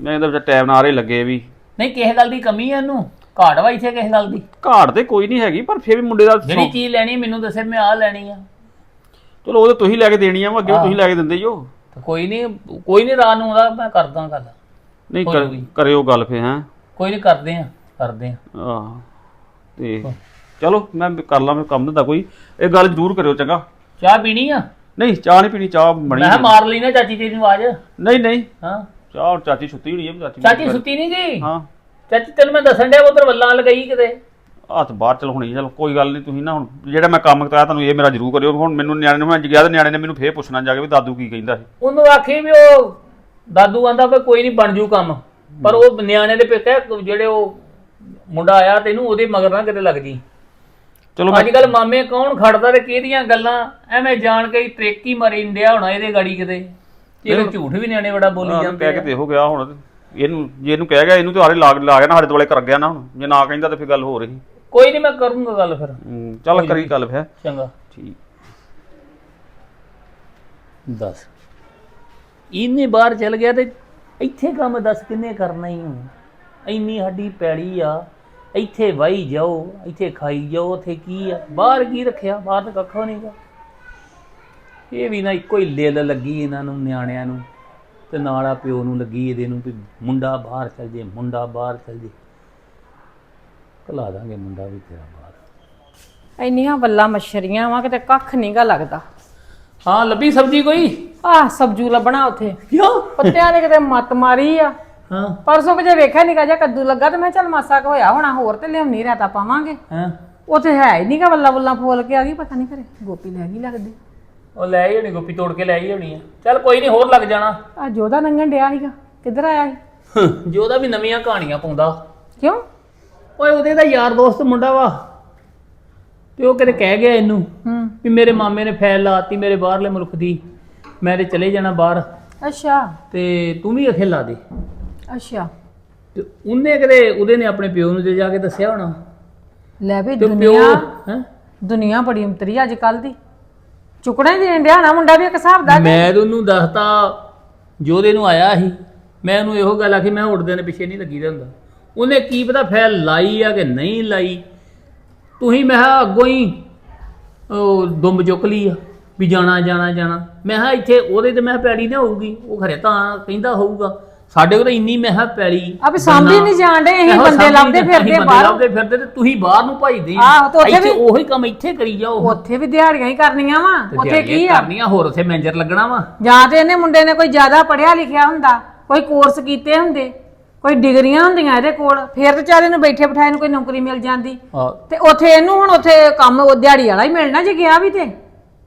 ਮੈਂ ਇਹਦਾ ਵਿੱਚ ਟਾਈਮ ਨਾਲ ਆਰੇ ਲੱਗੇ ਵੀ। ਨਹੀਂ ਕਿਸੇ ਗੱਲ ਦੀ ਕਮੀ ਆ ਇਹਨੂੰ? ਘਾਟ ਵਾ ਇੱਥੇ ਕਿਸੇ ਗੱਲ ਦੀ? ਘਾਟ ਤੇ ਕੋਈ ਨਹੀਂ ਹੈਗੀ ਪਰ ਫੇਰ ਵੀ ਮੁੰਡੇ ਦਾ ਜਿਹੜੀ ਚੀਜ਼ ਲੈਣੀ ਮੈਨੂੰ ਦੱਸੇ ਮੈਂ ਆਹ ਲੈਣੀ ਆ। ਚਲੋ ਉਹ ਤਾਂ ਤੁਸੀਂ ਲੈ ਕੇ ਦੇਣੀ ਆ ਵਾ ਅੱਗੇ ਵੀ ਤੁਸੀਂ ਲੈ ਕੇ ਦਿੰਦੇ ਹੀ ਹੋ। ਤੇ ਕੋਈ ਨਹੀਂ ਕੋਈ ਨਹੀਂ ਰਾਤ ਨੂੰ ਉਹਦਾ ਮੈਂ ਕਰਦਾ ਗੱਲ। ਨਹੀਂ ਹੋ ਕਰ- ਜਾਊਗੀ। ਕਰਿਓ ਗੱਲ ਫੇ ਹੈਂ। ਕੋਈ ਨਹੀਂ ਕਰਦੇ ਆ ਕਰਦੇ ਆ। ਆਹ ਤੇ ਚਲੋ ਮੈਂ ਕਰ ਲਾਂ ਮੈਂ ਕੰਮ ਦਿੰਦਾ ਕੋਈ। ਇਹ ਗੱਲ ਜ਼ਰੂਰ ਕਰਿਓ ਚੰਗਾ। ਚਾਹ ਪੀਣੀ ਆ? ਨਹੀਂ ਚਾਹ ਨਹੀਂ ਪੀਣੀ ਚਾਹ ਬਣੀ ਮੈਂ ਕਿਹਾ ਮਾਰ ਲਈ ਨਾ ਚਾਚੀ ਤੇਰੀ ਨੂੰ ਆਵਾਜ਼। ਨਹੀਂ ਨਹੀਂ। ਹਾਂ। ਚਾਹ ਚਾਚੀ ਸੁੱਤੀ ਹੋਣੀ ਹੈ ਚਾਚੀ ਚਾਚੀ ਸੁੱਤੀ ਨਹੀਂ ਗਈ? ਹਾਂ। ਚਾਚੀ ਤੈਨੂੰ ਮੈਂ ਦੱਸਣ ਡਿਆ ਉਧਰ ਵੱਲਾਂ ਲਗਾਈ ਕਿਤੇ। ਹੱਥ ਬਾਹਰ ਚਲ ਹੋਣੀ ਚਲ ਕੋਈ ਗੱਲ ਨਹੀਂ ਤੁਸੀਂ ਨਾ ਹੁਣ ਜਿਹੜਾ ਮੈਂ ਕੰਮ ਕਰਾਇਆ ਤੁਹਾਨੂੰ ਇਹ ਮੇਰਾ ਜ਼ਰੂਰ ਕਰਿਓ। ਹੁਣ ਮੈਨੂੰ ਨਿਆਣੇ ਨੂੰ ਮੈਂ ਗਿਆ ਤੇ ਨਿਆਣੇ ਨੇ ਮੈਨੂੰ ਫੇਰ ਪੁੱਛਣਾ ਜਾ ਕੇ ਵੀ ਦਾਦੂ ਕੀ ਕਹਿੰਦਾ ਸੀ। ਉਹਨੂੰ ਆਖੀ ਵੀ ਉਹ ਦਾਦੂ ਆਂਦਾ ਵੀ ਕੋਈ ਨਹੀਂ ਬਣ ਜੂ ਕੰਮ। ਪਰ ਉਹ ਨਿਆਣੇ ਦੇ ਪਿੱਛੇ ਜਿਹੜੇ ਉਹ ਮੁੰਡਾ ਆਇਆ ਤੈਨੂੰ ਉਹਦੇ ਮਗਰ ਨਾ ਕਿਤੇ ਲੱਗ ਜੀ। ਚਲੋ ਮੈਂ ਅੱਜ ਕੱਲ ਮਾਮੇ ਕੌਣ ਖੜਦਾ ਤੇ ਕਿਹਦੀਆਂ ਗੱਲਾਂ? ਐਵੇਂ ਜਾਣ ਕੇ ਹੀ ਟ੍ਰੇਕ ਹੀ ਮਰੀ ਇੰਡਿਆ ਹੋਣਾ ਇਹਦੇ ਗਾੜੀ ਕਿਤੇ। ਇਹ ਝੂਠ ਵੀ ਨਿਆਣੇ ਬੜਾ ਬੋਲੀ ਜਾਂਦੇ ਕਹਿ ਕੇ। ਦੇਖੋ ਗਿਆ ਹੁਣ। ਇਹਨੂੰ ਜੇ ਇਹਨੂੰ ਕਹਿ ਗਿਆ ਇਹਨੂੰ ਤੇ ਹਾਰੇ ਲਾ ਲਾ ਗਿਆ ਨਾ ਸਾਡੇ ਦੁਆਲੇ ਕਰ ਗਿਆ ਨਾ ਹੁਣ। ਜੇ ਨਾ ਕਹਿੰਦਾ ਤੇ ਫਿਰ ਗੱਲ ਹੋ। ਰਹੀ ਕੋਈ ਨਹੀਂ ਮੈਂ ਕਰੂੰਗਾ ਗੱਲ ਫਿਰ। ਚੱਲ ਕਰੀ ਗੱਲ ਫਿਰ। ਚੰਗਾ। ਠੀਕ। ਦੱਸ। ਇੰਨੇ ਬਾਹਰ ਚਲ ਗਿਆ ਤੇ ਇੱਥੇ ਕੰਮ ਦੱਸ ਕਿੰਨੇ ਕਰਨਾ ਹੀ ਹੁਣ। ਇੰਨੀ ਹੱਡੀ ਪੈੜੀ ਆ। ਇੱਥੇ ਵਾਈ ਜਾਓ ਇੱਥੇ ਖਾਈ ਜਾਓ ਉੱਥੇ ਕੀ ਆ? ਬਾਹਰ ਕੀ ਰੱਖਿਆ? ਬਾਹਰ ਤਾਂ ਕੱਖੋ ਨਹੀਂਗਾ ਇਹ ਵੀ ਨਾ ਇੱਕੋ ਹੀ ਲਿਲ ਲੱਗੀ ਇਹਨਾਂ ਨੂੰ ਨਿਆਣਿਆਂ ਨੂੰ ਤੇ ਨਾਲ ਆ ਪਿਓ ਨੂੰ ਲੱਗੀ ਇਹਦੇ ਨੂੰ ਵੀ ਮੁੰਡਾ ਬਾਹਰ ਚਲ ਜੇ ਮੁੰਡਾ ਬਾਹਰ ਚਲ ਜੇ। ਕਲਾ ਦਾਂਗੇ ਮੁੰਡਾ ਵੀ ਤੇਰਾ ਬਾਹਰ। ਇੰਨੀਆਂ ਵੱਲਾਂ ਮੱਛਰੀਆਂ ਵਾ ਕਿਤੇ ਕੱਖ ਨਹੀਂਗਾ ਲੱਗਦਾ। ਹਾਂ ਲੱਭੀ ਸਬਜੀ ਕੋਈ? ਆਹ ਸਬਜੂ ਲੱਭਣਾ ਉੱਥੇ। ਕਿਉਂ? ਪੱਤਿਆਂ ਨੇ ਕਿਤੇ ਮੱਤ ਮਾਰੀ ਆ। ਹਾਂ। ਪਰਸੋਂ ਕਿ ਜੇ ਵੇਖਿਆ ਨਿਕਾ ਜਿਹਾ ਕੱਦੂ ਲੱਗਾ ਤੇ ਮੈਂ ਕਿਹਾ ਚੱਲ ਮਾਸਾ ਕੁ ਹੋਇਆ ਹੋਣਾ ਹੋਰ ਤੇ ਲਿਆਉਣੀ ਰਾਤਾ ਪਾਵਾਂਗੇ। ਹਾਂ। ਉੱਥੇ ਹੈ ਹੀ ਨਹੀਂਗਾ ਵੱਲਾ ਵੱਲਾ ਫੋਲ ਕੇ ਆ ਗਈ ਪਤਾ ਨਹੀਂ ਘਰੇ ਗੋਪੀ ਲੈ ਗਈ ਲੱਗਦੀ। ਉਹ ਲੈ ਆਈ ਹੋਣੀ ਗੋਪੀ ਤੋੜ ਕੇ ਲੈ ਆਈ ਹੋਣੀ ਆ। ਚੱਲ ਕੋਈ ਨਹੀਂ ਹੋਰ ਲੱਗ ਜਾਣਾ। ਆ ਜੋਦਾ ਨੰਗਣ ਡਿਆ ਸੀਗਾ ਕਿੱਧਰ ਆਇਆ ਸੀ? ਜੋ ਉਹਦਾ ਵੀ ਨਵੀਆਂ ਕਹਾਣੀਆਂ ਪਾਉਂਦਾ। ਕਿਉਂ? ਓਏ ਉਹਦੇ ਦਾ ਯਾਰ ਦੋਸਤ ਮੁੰਡਾ ਵਾ। ਤੇ ਉਹ ਕਿਤੇ ਕਹਿ ਗਿਆ ਇਹਨੂੰ ਹੂੰ। ਵੀ ਮੇਰੇ ਮਾਮੇ ਨੇ ਫੈਲ ਲਾਤੀ ਮੇਰੇ ਬਾਹਰਲੇ ਮੁਲਕ ਦੀ। ਮੈਂ ਤੇ ਚਲੇ ਜਾਣਾ ਬਾਹਰ। ਅੱਛਾ। ਤੇ ਤੂੰ ਵੀ ਅਖੇ ਲਾ ਦੇ। ਅੱਛਾ। ਤੇ ਉਹਨੇ ਕਿਤੇ ਉਹਦੇ ਨੇ ਆਪਣੇ ਪਿਓ ਨੂੰ ਜੇ ਜਾ ਕੇ ਦੱਸਿਆ ਹੋਣਾ। ਲੈ ਵੀ ਤੇ ਪਿਓ ਦੁਨੀਆ ਹੈਂ? ਦੁਨੀਆ ਬੜੀ ਉਮਤਰੀ ਅੱਜ ਕੱਲ ਦੀ। ਚੁਕਣਾ ਹੀ ਦੇਣ ਡਿਆ ਨਾ ਮੁੰਡਾ ਵੀ ਇੱਕ ਹਿਸਾਬ ਦਾ। ਮੈਂ ਤਾਂ ਉਹਨੂੰ ਦੱਸਤਾ ਜੋਦੇ ਨੂੰ ਆਇਆ ਸੀ। ਮੈਂ ਉਹਨੂੰ ਇਹੋ ਗੱਲ ਆਖੀ ਮੈਂ ਉੱਡਦੇ ਨੇ ਪਿੱਛੇ ਨਹੀਂ ਲੱਗੀਦਾ ਹੁੰਦਾ। ਉਹਨੇ ਕੀ ਪਤਾ ਫੈਲ ਲਾਈ ਆ ਕਿ ਨਹੀਂ ਲਾਈ। ਤੁਸੀਂ ਮੈਂ ਕਿਹਾ ਅੱਗੋਂ ਹੀ ਉਹ ਦੁੰਬ ਚੁੱਕ ਲਈ ਆ ਵੀ ਜਾਣਾ ਜਾਣਾ ਜਾਣਾ। ਮੈਂ ਕਿਹਾ ਇੱਥੇ ਉਹਦੇ ਤੇ ਮੈਂ ਕਿਹਾ ਪੈੜੀ ਨਾ ਹੋਊਗੀ ਉਹ ਖਰੇ ਤਾਂ ਕਹਿੰਦਾ ਹੋਊਗਾ। ਸਾਡੇ ਕੋਲ ਤਾਂ ਇੰਨੀ ਮੈਂ ਕਿਹਾ ਪੈੜੀ ਆ ਵੀ ਸਾਂਭੀ ਨਹੀਂ ਜਾਣ ਡੇ ਅਸੀਂ ਇਹੋ ਬੰਦੇ ਲੱਭਦੇ ਫਿਰਦੇ ਬਾਹਰ। ਲੱਭਦੇ ਫਿਰਦੇ ਤੇ ਤੁਸੀਂ ਬਾਹਰ ਨੂੰ ਭਜਦੇ ਆਹੋ, ਤੇ ਉੱਥੇ ਵੀ- ਉਹੀ ਕੰਮ ਇੱਥੇ ਕਰੀ ਜਾਓ। ਉੱਥੇ ਵੀ ਦਿਹਾੜੀਆਂ ਹੀ ਕਰਨੀਆਂ ਵਾ। ਉੱਥੇ ਕੀ ਆ? ਕਰਨੀਆਂ ਹੋਰ ਉੱਥੇ ਮੈਨੇਜਰ ਲੱਗਣਾ ਵਾ। ਜਾਂ ਤੇ ਇਹਨੇ ਮੁੰਡੇ ਨੇ ਕੋਈ ਜ਼ਿਆਦਾ ਪੜ੍ਹਿਆ ਲਿਖਿਆ ਹੁੰਦਾ ਕੋਈ ਕੋਰਸ ਕੀਤੇ ਹੁੰਦੇ ਕੋਈ ਡਿਗਰੀਆਂ ਹੁੰਦੀਆਂ ਇਹਦੇ ਕੋਲ ਫੇਰ ਤੇ ਚਾਰੇ ਨੂੰ ਬੈਠੇ ਬਿਠਾਏ ਨੂੰ ਕੋਈ ਨੌਕਰੀ ਮਿਲ ਜਾਂਦੀ। ਤੇ ਉੱਥੇ ਇਹਨੂੰ ਹੁਣ ਉੱਥੇ ਕੰਮ ਉਹ ਦਿਹਾੜੀ ਵਾਲਾ ਹੀ ਮਿਲਣਾ ਜੇ ਗਿਆ ਵੀ ਤੇ।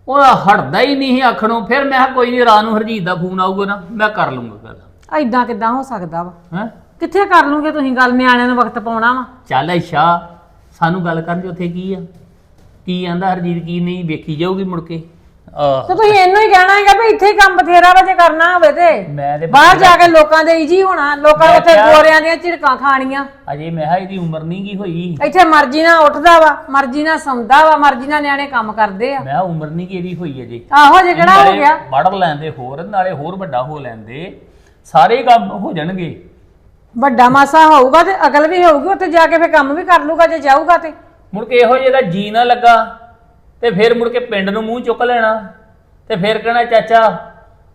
ਉਹ ਹਟਦਾ ਹੀ ਨਹੀਂ ਆਖਣੋਂ ਫਿਰ ਮੈਂ ਕੋਈ ਨਹੀਂ ਰਾਤ ਨੂੰ ਹਰਜੀਤ ਦਾ ਫੋਨ ਆਊਗਾ ਨਾ ਮੈਂ ਕਰ ਲੂੰਗਾ ਗੱਲ। ਐਦਾਂ ਕਿਦਾਂ ਹੋ ਸਕਦਾ ਵਾ? ਹੈ? ਕਿੱਥੇ ਕਰ ਲੂਗੇ ਤੁਸੀਂ ਗੱਲ? ਨਿਆਣਿਆਂ ਨੂੰ ਵਕਤ ਪਾਉਣਾ ਵਾ। ਚੱਲ ਅੱਛਾ ਸਾਨੂੰ ਗੱਲ ਕਰਨ ਚ ਉੱਥੇ ਕੀ ਆ? ਕੀ ਆਂਦਾ ਹਰਜੀਤ ਕੀ ਨਹੀਂ? ਵੇਖੀ ਜਾਊਗੀ ਮੁੜ ਕੇ। ਆਹ ਤੇ ਤੁਸੀਂ ਇਹਨੂੰ ਹੀ ਕਹਿਣਾ ਹੈਗਾ ਵੀ ਇੱਥੇ ਹੀ ਕੰਮ ਬਥੇਰਾ ਵਾ ਜੇ ਕਰਨਾ ਹੋਵੇ ਤੇ। ਮੈਂ ਤੇ ਬਾਹਰ ਜਾ ਕੇ ਲੋਕਾਂ ਦੇ ਈਜੀ ਹੋਣਾ। ਲੋਕਾਂ ਮੈਂ ਉੱਥੇ ਕਿਹਾ- ਗੋਰਿਆਂ ਦੀਆਂ ਝਿੜਕਾਂ ਖਾਣੀਆਂ। ਅਜੇ ਮੈਂ ਕਿਹਾ ਇਹਦੀ ਉਮਰ ਨਹੀਂ ਕੀ ਹੋਈ। ਇੱਥੇ ਮਰਜ਼ੀ ਨਾਲ ਉੱਠਦਾ ਵਾ ਮਰਜ਼ੀ ਨਾਲ ਸੌਂਦਾ ਵਾ ਮਰਜ਼ੀ ਨਾਲ ਨਿਆਣੇ ਕੰਮ ਕਰਦੇ ਆ। ਮੈਂ ਕਿਹਾ ਉਮਰ ਨਹੀਂ ਕੀ ਇਹਦੀ ਹੋਈ ਅਜੇ। ਆਹੋ ਜੇ ਕਿਹੜਾ ਹੋ ਗਿਆ? ਪੜ ਲੈਂਦੇ ਹੋਰ ਨਾਲੇ ਹੋਰ ਵੱਡਾ ਹੋ ਲੈਂਦੇ। ਸਾਰੇ ਕੰਮ ਹੋ ਜਾਣਗੇ। ਵੱਡਾ ਮਾਸਾ ਹੋਊਗਾ ਤੇ ਅਕਲ ਵੀ ਹੋਊਗੀ ਉੱਥੇ ਜਾ ਕੇ ਫੇਰ ਕੰਮ ਵੀ ਕਰ ਲੂਗਾ ਜੇ ਜਾਊਗਾ ਤੇ। ਮੁੜ ਕੇ ਇਹੋ ਜਿਹੇ ਦਾ ਜੀ ਨਾ ਲੱਗਾ ਤੇ ਫਿਰ ਮੁੜ ਕੇ ਪਿੰਡ ਨੂੰ ਮੂੰਹ ਚੁੱਕ ਲੈਣਾ ਤੇ ਫਿਰ ਕਹਿਣਾ ਚਾਚਾ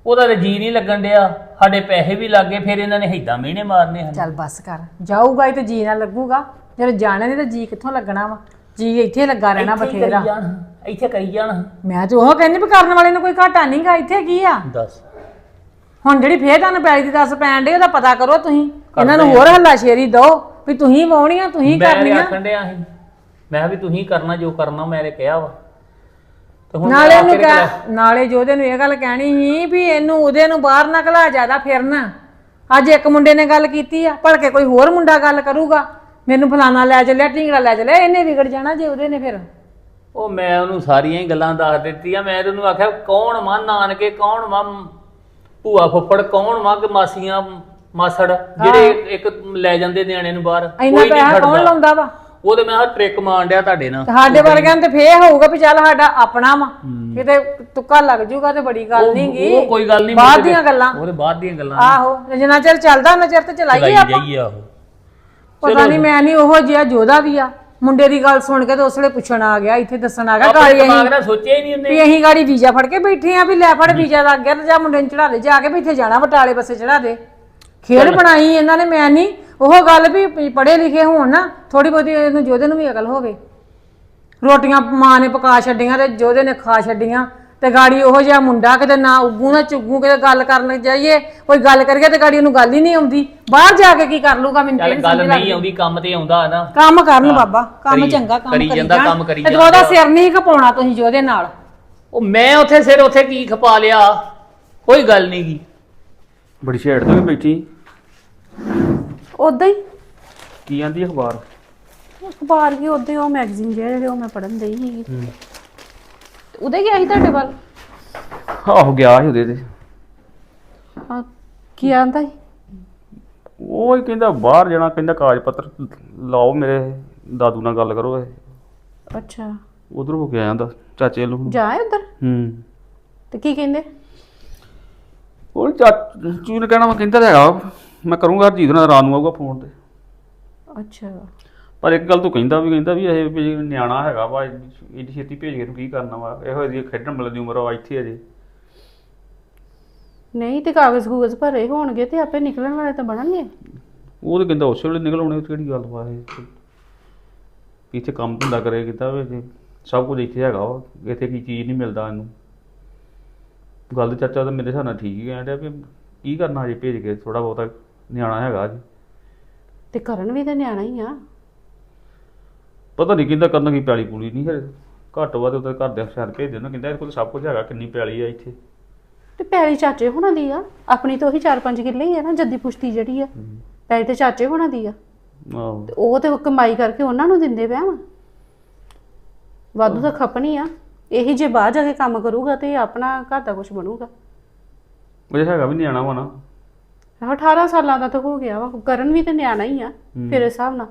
ਉਹਦਾ ਤੇ ਜੀ ਨਹੀਂ ਲੱਗਣ ਡਿਆ ਸਾਡੇ ਪੈਸੇ ਵੀ ਲੱਗੇ ਫਿਰ ਇਹਨਾਂ ਨੇ ਹਿੱਦਾਂ ਮਹੀਨੇ ਮਾਰਨੇ ਹਨ। ਚੱਲ ਬੱਸ ਕਰ ਜਾਊਗਾ ਹੀ ਤੇ ਜੀ ਨਾਲ ਲੱਗੂਗਾ ਜਦੋਂ ਜਾਣੇ ਨੇ ਤੇ ਜੀ ਕਿੱਥੋਂ ਲੱਗਣਾ ਵਾ? ਜੀ ਇੱਥੇ ਲੱਗਾ ਰਹਿਣਾ ਇੱਥੇ ਹੀ ਬਥੇਰਾ। ਜਾਣ ਇੱਥੇ ਕਰੀ ਜਾਣ। ਮੈਂ ਤੇ ਉਹ ਕਹਿੰਦੀ ਵੀ ਕਰਨ ਵਾਲੇ ਨੂੰ ਕੋਈ ਘਾਟਾ ਨਹੀਂਗਾ ਇੱਥੇ ਕੀ ਆ? ਦੱਸ। ਹੁਣ ਜਿਹੜੀ ਫੇਰ ਤੁਹਾਨੂੰ ਪੈਲੀ ਦੀ ਦੱਸ ਪੈਣ ਡੇ ਉਹਦਾ ਪਤਾ ਕਰੋ ਤੁਸੀਂ। ਇਹਨਾਂ ਨੂੰ ਹੋਰ ਹੱਲਾ ਸ਼ੇਰੀ ਦਿਓ ਵੀ ਤੁਸੀਂ ਵਾਉਣੀਆਂ ਤੁਸੀਂ ਮੈਂ ਕਰਨੀਆਂ ਆਖਣ ਡਿਆ ਸੀ। ਮੈਂ ਕਿਹਾ ਵੀ ਤੁਸੀਂ ਕਰਨਾ ਜੋ ਕਰਨਾ ਮੈਨੇ ਕਿਹਾ ਵਾ। ਤੇ ਹੁਣ ਨਾਲੇ ਆਖਿਰ ਕਿਹਾ- ਕਹਿ ਨਾਲੇ ਜੋਦੇ ਨੂੰ ਇਹ ਗੱਲ ਕਹਿਣੀ ਸੀ ਵੀ ਇਹਨੂੰ ਉਹਦੇ ਨੂੰ ਬਾਹਰ ਨਾ ਘਲਾ ਜ਼ਿਆਦਾ ਫਿਰਨਾ। ਅੱਜ ਇੱਕ ਮੁੰਡੇ ਨੇ ਗੱਲ ਕੀਤੀ ਆ ਭਲਕੇ ਕੋਈ ਹੋਰ ਮੁੰਡਾ ਗੱਲ ਕਰੂਗਾ। ਮੈਨੂੰ ਫਲਾਣਾ ਲੈ ਚੱਲਿਆ ਢੀਂਗੜਾ ਲੈ ਚੱਲਿਆ ਇਹਨੇ ਵਿਗੜ ਜਾਣਾ ਜੇ ਉਹਦੇ ਨੇ ਫਿਰ। ਉਹ ਮੈਂ ਉਹਨੂੰ ਸਾਰੀਆਂ ਹੀ ਗੱਲਾਂ ਦੱਸ ਦਿੱਤੀਆਂ ਮੈਂ ਤੇ ਉਹਨੂੰ ਆਖਿਆ ਕੌਣ ਮਾਂ ਨਾਨਕੇ ਕੌਣ ਮਾਂ ਭੂਆ ਫੁੱਫੜ ਕੌਣ ਮਾਂ ਕਿ ਮਾਸੀਆਂ ਮਾਸੜ ਜਿਹੜੇ ਇੱਕ ਲੈ ਜਾਂਦੇ ਨਿਆਣੇ ਨੂੰ ਬਾਹਰ? ਇੰਨਾ ਕੋਈ ਨਹੀਂ ਪੈਸਾ ਕੌਣ ਖੜਦਾ ਲਾਉਂਦਾ ਵਾ? ਉਹਦੇ ਮੈਂ ਹਾਂ ਟ੍ਰਿਕ ਮਾਰਨ ਡਿਆ ਤੁਹਾਡੇ ਨਾਲ। ਸਾਡੇ ਵਰਗਿਆਂ ਨੂੰ ਤੇ ਫੇਰ ਹੋਊਗਾ ਵੀ ਚੱਲ ਸਾਡਾ ਆਪਣਾ ਵਾ। ਕਿਤੇ ਤੁੱਕਾ ਲੱਗ ਜੂਗਾ ਤੇ ਬੜੀ ਗੱਲ ਨਹੀਂ ਗੀ। ਉਹ ਕੋਈ ਗੱਲ ਨਹੀਂ ਬਾਅਦ ਦੀਆਂ ਗੱਲਾਂ। ਉਹਦੇ ਬਾਅਦ ਦੀਆਂ ਗੱਲਾਂ ਆਹੋ ਤੇ ਜਿੰਨਾ ਚਿਰ ਚੱਲਦਾ ਉਹਨਾਂ ਚਿਰ ਤੇ ਚਲਾਈਏ ਚਲਾਈ ਆਪਾਂ। ਜਾਈਏ ਆਹੋ। ਪਤਾ ਨਹੀਂ ਮੈਂ ਨਹੀਂ ਉਹੋ ਜਿਹਾ ਜੋਦਾ ਵੀ ਆ। ਮੁੰਡੇ ਦੀ ਗੱਲ ਸੁਣ ਕੇ ਤੇ ਉਸਲੇ ਪੁੱਛਣ ਆ ਗਿਆ ਇੱਥੇ ਦੱਸਣ ਆ ਗਿਆ ਆਪਣੇ ਗਾੜੀ ਦਿਮਾਗ ਅਸੀਂ ਸੋਚਿਆ ਹੀ ਨਹੀਂ ਉਹਨੇ। ਵੀ ਅਸੀਂ ਗਾੜੀ ਵੀਜ਼ਾ ਫੜ ਕੇ ਬੈਠੇ ਆ ਵੀ ਲੈ ਫੜ ਵੀਜ਼ਾ ਲੱਗ ਗਿਆ ਤੇ ਜਾ ਮੁੰਡੇ ਨੂੰ ਚੜਾ ਦੇ ਜਾ ਕੇ ਵੀ ਇੱਥੇ ਜਾਣਾ ਬਟਾਲੇ ਬੱਸੇ ਚੜਾ ਦੇ। ਖੇਡ ਬਣਾਈ ਇਹਨਾਂ ਨੇ ਮੈਂ ਨਹੀਂ। ਉਹ ਗੱਲ ਵੀ ਪੜ੍ਹੇ ਲਿਖੇ ਹੋਣ ਨਾ ਥੋੜੀ ਬਹੁਤੀ ਇਹਨੂੰ ਜੋਦੇ ਨੂੰ ਵੀ ਅਕਲ ਹੋਵੇ। ਰੋਟੀਆਂ ਮਾਂ ਨੇ ਪਕਾ ਛੱਡੀਆਂ ਤੇ ਜੋਦੇ ਨੇ ਖਾ ਛੱਡੀਆਂ। ਤੇ ਗਾੜੀ ਉਹੋ ਜਿਹਾ ਮੁੰਡਾ ਕਿਤੇ ਨਾ ਉੱਗੂ ਨਾ ਚੁੱਗੂ ਕਿਤੇ ਗੱਲ ਕਰਨ ਜਾਈਏ ਕੋਈ ਗੱਲ ਕਰੀਏ ਤੇ ਗਾੜੀ ਉਹਨੂੰ ਗੱਲ ਹੀ ਨਹੀਂ ਆਉਂਦੀ। ਬਾਹਰ ਜਾ ਕੇ ਕੀ ਕਰ ਲੂਗਾ ਮੈਨੂੰ ਚੱਲ ਤੇ ਗੱਲ ਨਹੀਂ ਆਉਂਦੀ ਕੰਮ ਤੇ ਆਉਂਦਾ ਨਾ। ਕੰਮ ਕਰਨ ਬਾਬਾ ਕੰਮ ਚੰਗਾ ਕੰਮ ਕਰੀ ਜਾਂਦਾ। ਕੰਮ ਕਰੀ ਤੇ ਉਹਦਾ ਜਾਂਦਾ। ਸਿਰ ਨਹੀਂ ਖਪਾਉਣਾ ਤੁਸੀਂ ਜੋਦੇ ਨਾਲ। ਉਹ ਮੈਂ ਉੱਥੇ ਸਿਰ ਉੱਥੇ ਕੀ ਖਪਾ ਲਿਆ ਕੋਈ ਗੱਲ ਨਹੀਂ ਗੀ। ਬੜੀ ਛੇੜ ਤੋਂ ਬੈਠੀ। ਉਦਾਂ ਹੀ। ਕੀ ਆਂਦੀ ਅਖਬਾਰ? ਅਖਬਾਰ ਕੀ ਉਦਾਂ ਹੀ ਉਹ ਮੈਗਜ਼ੀਨ ਜਿਹੜੇ ਉਹ ਮੈਂ ਪੜਨ ਦਈ ਸੀ ਉਹਦੇ ਗਿਆ ਸੀ ਤੁਹਾਡੇ ਵੱਲ? ਆਹੋ ਗਿਆ ਸੀ ਉਹਦੇ ਤੇ। ਹਾਂ ਕੀ ਆਂਦਾ ਸੀ? ਉਹ ਹੀ ਕਹਿੰਦਾ ਬਾਹਰ ਜਾਣਾ ਕਹਿੰਦਾ ਕਾਗਜ਼ ਪੱਤਰ ਲਾਓ ਮੇਰੇ ਦਾਦੂ ਨਾਲ ਗੱਲ ਕਰੋ ਇਹ। ਅੱਛਾ। ਉਧਰ ਹੋ ਕੇ ਆਇਆ ਦਾ ਚਾਚੇ ਨੂੰ ਜਾਏ ਉਧਰ? ਹੂੰ। ਤੇ ਕੀ ਕਹਿੰਦੇ? ਉਹ ਚਾਚੂ ਨੇ ਕਹਿਣਾ ਮੈਂ ਕਹਿੰਦਾ ਤਾਂ ਹੈਗਾ ਮੈਂ ਕਰੂੰਗਾ ਹਰਜੀਤ ਨਾਲ ਰਾਤ ਨੂੰ ਆਊਗਾ ਫੋਨ ਤੇ। ਅੱਛਾ। ਪਰ ਇੱਕ ਗੱਲ ਤੂੰ ਕਹਿੰਦਾ ਵੀ ਕਹਿੰਦਾ ਵੀ ਇਹ ਵੀ ਨਿਆਣਾ ਹੈਗਾ ਵਾ ਇੰਨੀ ਛੇਤੀ ਭੇਜ ਕੇ ਤੂੰ ਕੀ ਕਰਨਾ ਵਾ? ਇਹੋ ਜਿਹੀ ਖੇਡਣ ਮਿਲਣ ਦੀ ਉਮਰ ਆ ਇੱਥੇ ਅਜੇ ਨਹੀਂ ਤੇ ਕਾਗਜ਼ ਕੂਗਜ਼ ਭਰੇ ਹੋਣਗੇ ਤੇ ਆਪੇ ਨਿਕਲਣ ਵਾਲੇ ਤਾਂ ਬਣਨਗੇ। ਉਹ ਤਾਂ ਕਹਿੰਦਾ ਉਸੇ ਵੇਲੇ ਨਿਕਲ ਆਉਣੇ ਉਹ 'ਚ ਕਿਹੜੀ ਗੱਲ ਵਾ ਇਹ? ਵੀ ਇੱਥੇ ਕੰਮ ਧੰਦਾ ਕਰੇ ਕੀਤਾ ਵੇ ਜੇ? ਸਭ ਕੁਝ ਇੱਥੇ ਹੈਗਾ ਵਾ ਇੱਥੇ ਕੀ ਚੀਜ਼ ਨਹੀਂ ਮਿਲਦਾ ਇਹਨੂੰ। ਗੱਲ ਤਾਂ ਚਾਚਾ ਤਾਂ ਮੇਰੇ ਹਿਸਾਬ ਨਾਲ ਠੀਕ ਹੀ ਕਹਿਣ ਡਿਆ ਵੀ ਕੀ ਕਰਨਾ ਹਜੇ ਭੇਜ ਕੇ ਥੋੜਾ ਬਹੁਤਾ ਨਿਆਣਾ ਹੈਗਾ ਜੀ ਤੇ ਕਰਨ ਵੀ ਤਾਂ ਨਿਆਣਾ ਹੀ ਆ। ਪਤਾ ਨਹੀਂ ਕਿੰਦਾ ਕਰਨਾ ਕੀ ਪੈਲੀ ਪੂਲੀ ਨਹੀਂ ਹੈ। ਘੱਟ ਵੱਧ ਉਹਦੇ ਘਰ ਦੇ ਸ਼ਹਿਰ ਭੇਜ ਦੇਣਾ ਕਹਿੰਦਾ ਇਹਦੇ ਕੋਲ ਸਭ ਕੁਝ ਹੈਗਾ ਕਿੰਨੀ ਪੈਲੀ ਆ ਇੱਥੇ। ਤੇ ਪੈਲੀ ਚਾਚੇ ਹੋਣਾ ਦੀ ਆ। ਆਪਣੀ ਤਾਂ ਉਹੀ 4-5 ਕਿੱਲੇ ਹੀ ਆ ਨਾ ਜੱਦੀ ਪੁਸ਼ਤੀ ਜਿਹੜੀ ਆ। ਪੈਲੀ ਤੇ ਚਾਚੇ ਹੋਣਾ ਦੀ ਆ। ਆਹੋ। ਤੇ ਉਹ ਤੇ ਕਮਾਈ ਕਰਕੇ ਉਹਨਾਂ ਨੂੰ ਦਿੰਦੇ ਪਿਆ ਵਾ। ਵਾਧੂ ਤਾਂ ਖਪਣੀ ਆ। ਇਹੀ ਜੇ ਬਾਹਰ ਜਾ ਕੇ ਕੰਮ ਕਰੂਗਾ ਤੇ ਆਪਣਾ ਘਰ ਦਾ ਕੁਝ ਬਣੂਗਾ। ਉਹ ਜਿਹਾ ਹੈਗਾ ਵੀ ਨਿਆਣਾ ਵਾ ਨਾ। ਆਹ 18 ਸਾਲਾਂ ਦਾ ਤਾਂ ਹੋ ਗਿਆ ਵਾ। ਕਰਨ ਵੀ ਤੇ ਨਿਆਣਾ ਹੀ ਆ ਫਿਰ ਇਸ ਹਿਸਾਬ ਨਾਲ।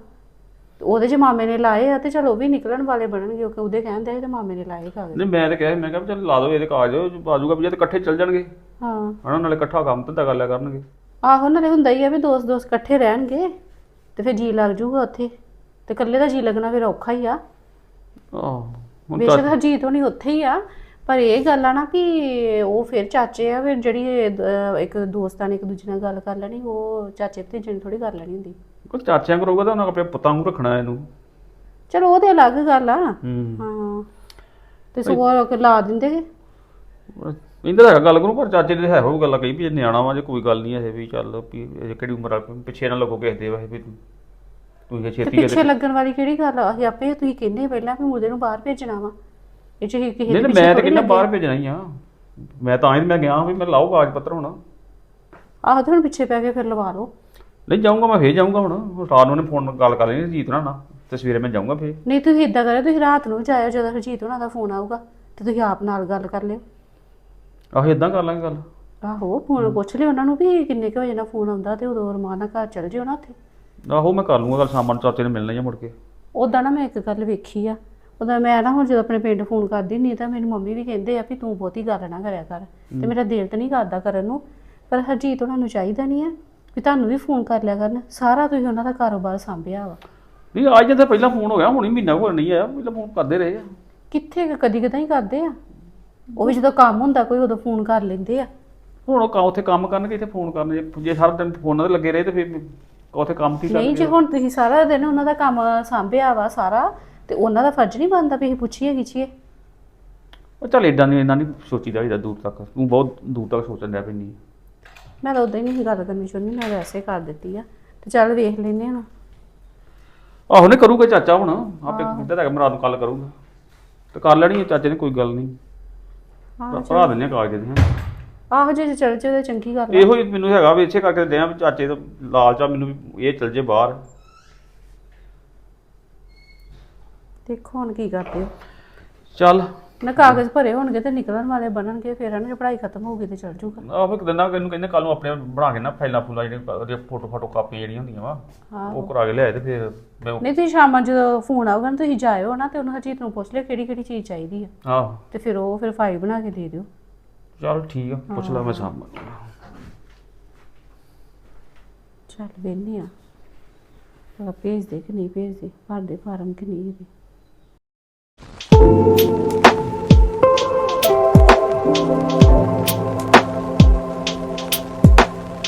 ਉਹਦੇ ਜੇ ਮਾਮੇ ਨੇ ਲਾਏ ਆ ਤੇ ਚਲੋ ਉਹ ਵੀ ਨਿਕਲਣ ਵਾਲੇ ਬਣਨਗੇ ਉਹ ਉਹਦੇ ਕਹਿੰਦੇ ਆ ਤੇ ਮਾਮੇ ਨੇ ਲਾਏ ਕਾਗਜ਼। ਨਹੀਂ ਮੈਂ ਤਾਂ ਕਿਹਾ ਸੀ, ਮੈਂ ਕਿਹਾ ਵੀ ਚੱਲ ਲਾ ਦਿਓ ਇਹਦੇ ਕਾਗਜ਼ ਆ ਜਾਊਗਾ ਵੀ ਜਦ ਇਕੱਠੇ ਚੱਲ ਜਾਣਗੇ। ਹਾਂ। ਹਨਾ ਨਾਲੇ ਇਕੱਠਾ ਕੰਮ ਧੰਦਾ ਕਰ ਲਿਆ ਕਰਨਗੇ। ਆਹੋ ਨਾਲੇ ਹੁੰਦਾ ਹੀ ਆ ਵੀ ਦੋਸਤ ਦੋਸਤ ਇਕੱਠੇ ਰਹਿਣਗੇ ਤੇ ਫਿਰ ਜੀ ਲੱਗ ਜੂਗਾ ਉੱਥੇ। ਤੇ ਇਕੱਲੇ ਦਾ ਜੀ ਲੱਗਣਾ ਫਿਰ ਔਖਾ ਹੀ ਆ। ਆਹੋ ਹੁਣ ਬੇਸ਼ੱਕ ਤਾਂ ਹਰਜੀਤ ਹੋਣੀ ਉੱਥੇ ਹੀ ਆ ਪਰ ਇਹ ਗੱਲ ਆ ਨਾ ਕਿ ਉਹ ਫਿਰ ਚਾਚੇ ਆ ਫਿਰ ਜਿਹੜੀ ਇਹ, ਇੱਕ ਦੋਸਤਾਂ ਨੇ ਇੱਕ ਦੂਜੇ ਨਾਲ ਗੱਲ ਕਰ ਲੈਣੀ ਉਹ ਚਾਚੇ ਤੇ ਜਣ ਥੋੜੀ ਕਰ ਲੈਣੀ ਹੁੰਦੀ। ਕੋਈ ਚਾਚਿਆਂ ਕਰੂਗਾ ਤਾਂ ਉਹਨਾਂ ਆਪਣੇ ਪੁੱਤਾਂ ਨੂੰ ਰੱਖਣਾ ਇਹਨੂੰ। ਚਲੋ ਉਹ ਤੇ ਅਲੱਗ ਗੱਲ ਆ। ਹੂੰ। ਹਾਂ। ਤੇ ਸਗੋਂ ਲਾ ਦਿੰਦੇ ਗੇ। ਇੰਦਾ ਤਾਂ ਹੈਗਾ ਗੱਲ ਕਰੂੰ ਪਰ ਚਾਚੇ ਦੇ ਹੈ ਉਹ ਗੱਲਾਂ ਕਹੀ ਵੀ ਨਿਆਣਾ ਵਾ ਜੇ ਕੋਈ ਗੱਲ ਨਹੀਂ ਇਹ ਵੀ ਚੱਲ ਵੀ ਇਹ ਕਿਹੜੀ ਉਮਰ ਆ ਪਿੱਛੇ ਨਾ ਲੱਗੋ ਕਿਸੇ ਦੇ ਵੀ ਤੂੰ। ਇਹ ਤੇ ਛੇਤੀ ਪਿੱਛੇ ਇਹਦੇ ਲੱਗਣ ਵਾਲੀ ਕਿਹੜੀ ਗੱਲ ਆ? ਅਸੀਂ ਆਪੇ ਤੁਸੀਂ ਕਹਿੰਦੇ ਪਹਿਲਾਂ ਵੀ ਮੁੰਡੇ ਨੂੰ ਬਾਹਰ ਭੇਜਣਾ ਵਾ। ਇਹ ਚ ਕਿਸੇ ਨਹੀਂ ਨਹੀਂ ਮੈਂ ਤਾਂ ਲੱਗੇ। ਬਾਹਰ ਭੇਜਣਾ ਹੀ ਆ। ਮੈਂ ਤਾਂ ਆਏ ਮੈਂ ਗਿਆ ਵੀ ਮੈਂ ਲਾਓ ਕਾਗਜ਼ ਪੱਤਰ ਹੁਣ। ਆਹੋ ਤੇ ਹੁਣ ਪਿੱਛੇ ਪੈ ਕੇ ਫਿਰ ਲਵਾ ਲਓ। ਨਹੀਂ ਜਾਊਂਗਾ ਮੈਂ ਫੇਰ ਜਾਊਂਗਾ ਹੁਣ। ਰਾਤ ਨੂੰ ਨੇ ਫੋਨ ਗੱਲ ਕਰ ਲੈਣੀ ਜੀਤ ਨਾਲ। ਨਾ ਤੇ ਸਵੇਰੇ ਮੈਂ ਜਾਊਂਗਾ ਫੇਰ। ਨਹੀਂ ਤੁਸੀਂ ਇਦਾਂ ਕਰਿਓ ਤੁਸੀਂ ਰਾਤ ਨੂੰ ਜਾਇਓ ਜਦੋਂ ਹਰਜੀਤ ਹੋਣਾ ਦਾ ਫੋਨ ਆਊਗਾ ਤੇ ਤੁਸੀਂ ਆਪ ਨਾਲ ਗੱਲ ਕਰ ਲਿਓ। ਆਹੋ ਇਦਾਂ ਕਰ ਲਾਂਗੇ ਗੱਲ। ਆਹੋ ਫੋਨ ਪੁੱਛ ਲਿਓ ਉਹਨਾਂ ਨੂੰ ਵੀ ਕਿੰਨੇ ਕੁ ਵਜੇ ਨਾਲ ਫੋਨ ਆਉਂਦਾ ਤੇ ਉਦੋਂ ਰਮਾਨ ਨਾਲ ਘਰ ਚਲ ਜਿਓ ਨਾ ਉੱਥੇ। ਆਹੋ ਮੈਂ ਕਰ ਲੂੰਗਾ ਗੱਲ ਸ਼ਾਮਾਂ ਨੂੰ ਚਾਚੇ ਨੇ ਮਿਲਣਾ ਹੀ ਆ ਮੁੜ ਕੇ। ਉਦਾਂ ਨਾ ਮੈਂ ਇੱਕ ਗੱਲ ਵੇਖੀ ਆ ਉਹਦਾ ਮੈਂ ਨਾ ਹੁਣ ਜਦੋਂ ਆਪਣੇ ਪਿੰਡ ਫੋਨ ਕਰਦੀ ਨਹੀਂ ਤਾਂ ਮੇਰੀ ਮੰਮੀ ਵੀ ਕਹਿੰਦੇ ਆ ਵੀ ਤੂੰ ਬਹੁਤੀ ਗੱਲ ਨਾ ਕਰਿਆ ਕਰ ਤੇ ਮੇਰਾ ਦਿਲ ਤਾਂ ਨਹੀਂ ਕਰਦਾ ਕਰਨ ਨੂੰ ਪਰ ਹਰਜੀਤ ਉਹਨਾਂ ਨੂੰ ਚਾਹੀਦਾ ਨਹੀਂ ਆ। ਵੀ ਤੁਹਾਨੂੰ ਵੀ ਫੋਨ ਕਰ ਲਿਆ ਕਰਨ। ਸਾਰਾ ਤੁਸੀਂ ਉਹਨਾਂ ਦਾ ਕਾਰੋਬਾਰ ਸੰਭਿਆ ਵਾ। ਨਹੀਂ ਅੱਜ ਤਾਂ ਪਹਿਲਾਂ ਫੋਨ ਹੋ ਗਿਆ ਹੁਣ ਹੀ ਮਹੀਨਾ ਹੋ ਨਹੀਂ ਆਇਆ ਪਹਿਲਾਂ ਫੋਨ ਕਰਦੇ ਰਹੇ ਆ। ਕਿੱਥੇ ਕਦੀ ਕਦਾਂ ਹੀ ਕਰਦੇ ਆ। ਉਹ ਵੀ ਜਦੋਂ ਕੰਮ ਹੁੰਦਾ ਕੋਈ ਉਦੋਂ ਫੋਨ ਕਰ ਲੈਂਦੇ ਆ। ਹੁਣ ਉਹ ਕੰਮ ਉੱਥੇ ਕੰਮ ਕਰਨਗੇ ਇੱਥੇ ਫੋਨ ਕਰਨ ਜੇ- ਸਾਰਾ ਦਿਨ ਫੋਨਾਂ ਤੇ ਲੱਗੇ ਰਹੇ ਤੇ ਫਿਰ ਉੱਥੇ ਕੰਮ ਕੀ ਨਹੀਂ ਕਰਨਗੇ ਜੇ ਹੁਣ ਤੁਸੀਂ ਸਾਰਾ ਦਿਨ ਉਹਨਾਂ ਦਾ ਕੰਮ ਸੰਭਿਆ ਵਾ ਸਾਰਾ ਤੇ ਉਹਨਾਂ ਦਾ ਫਰਜ਼ ਨਹੀਂ ਬਣਦਾ ਵੀ ਅਸੀਂ ਪੁੱਛੀਏ ਗਿੱਛੀਏ। ਉਹ ਚੱਲ ਇਦਾਂ ਨਹੀਂ ਇੰਨਾ ਨਹੀਂ ਸੋਚੀਦਾ ਇਹਦਾ ਦੂਰ ਤੱਕ। ਤੂੰ ਬਹੁਤ ਦੂਰ ਤੱਕ ਸੋਚਣ ਲੱਗ ਪੈਂਦੀ ਮੈਂ ਤਾਂ ਉਦਾਂ ਹੀ ਨਹੀਂ ਗੱਲ ਕਰਨੀ ਚਾਹੁੰਦੀ ਮੈਂ ਵੈਸੇ ਕਰ ਦਿੱਤੀ ਆ। ਤੇ ਚੱਲ ਵੇਖ ਲੈਨੇ ਆ ਆਹੋ ਨੇ ਕਰੂਗਾ ਚਾਚਾ ਹੁਣ ਆਪੇ ਕਿੱਦਾਂ ਤੱਕ ਮਰਾਦ ਨੂੰ ਕੱਲ ਕਰੂਗਾ। ਤੇ ਕਰ ਲੈਣੀ ਹੈ ਚਾਚੇ ਨੇ ਕੋਈ ਗੱਲ ਨਹੀਂ। ਭਰਾ ਦਿੰਦੇ ਆ ਕਾਗਜ਼ ਦੇ ਹੈਂ। ਆਹੋ ਜੇ ਚੱਲ ਜੇ ਤਾਂ ਚੰਗੀ ਗੱਲ ਇਹੋ ਹੀ ਮੈਨੂੰ ਹੈਗਾ ਵੀ ਇਸੇ ਕਰਕੇ ਦਿਆਂ ਵੀ ਚਾਚੇ ਦਾ ਲਾਲਚ ਮੈਨੂੰ ਵੀ ਇਹ ਚਲ ਜੇ ਬਾਹਰ। ਦੇਖੋ ਹੁਣ ਕੀ ਕਰਦੇ ਹੋ ਚੱਲ। ਨਾ ਕਾਗਜ਼ ਭਰੇ ਹੋਣਗੇ ਤੇ ਨਿਕਲਣ ਵਾਲੇ ਬਣਨਗੇ ਫਿਰ ਇਹਨਾਂ ਦੀ ਪੜ੍ਹਾਈ ਖਤਮ ਹੋਊਗੀ ਤੇ ਚੱਲ ਜੂਗਾ। ਆਹੋ ਦਿਨ ਨਾ ਇਹਨੂੰ ਕਹਿੰਦੇ ਕੱਲ ਨੂੰ ਆਪਣੇ ਬਣਾ ਕੇ ਨਾ ਫਾਈਲਾਂ ਫੂਲਾਂ ਜਿਹੜੀਆਂ ਫੋਟੋ ਫੋਟੋ ਕਾਪੀ ਜਿਹੜੀਆਂ ਹੁੰਦੀਆਂ ਵਾ ਉਹ ਕਰਾ ਕੇ ਲਿਆਏ ਤੇ ਫਿਰ ਮੈਂ ਉਹ- ਨਹੀਂ ਤੁਸੀਂ ਸ਼ਾਮਾਂ ਜਦੋਂ ਫੋਨ ਆਊਗਾ ਨਾ ਤੁਸੀਂ ਜਾਇਓ ਨਾ ਤੇ ਉਹਨੂੰ ਹਰਜੀਤ ਨੂੰ ਪੁੱਛ ਲਿਓ ਕਿਹੜੀ ਕਿਹੜੀ ਚੀਜ਼ ਚਾਹੀਦੀ ਆ। ਆਹੋ। ਤੇ ਫਿਰ ਉਹ ਫਿਰ ਫਾਈਲ ਬਣਾ ਕੇ ਦੇ ਦਿਓ। ਚੱਲ ਠੀਕ ਆ ਪੁੱਛ ਲਾ ਮੈਂ ਸਾਹਮਣੇ ਚੱਲ ਵੇਖਨੇ ਆ। ਭਲਾ ਭੇਜਦੇ ਕਿ ਨਹੀਂ ਭੇਜਦੇ ਭਰਦੇ ਫਾਰਮ ਕਿ ਨਹੀਂ ਇਹਦੇ।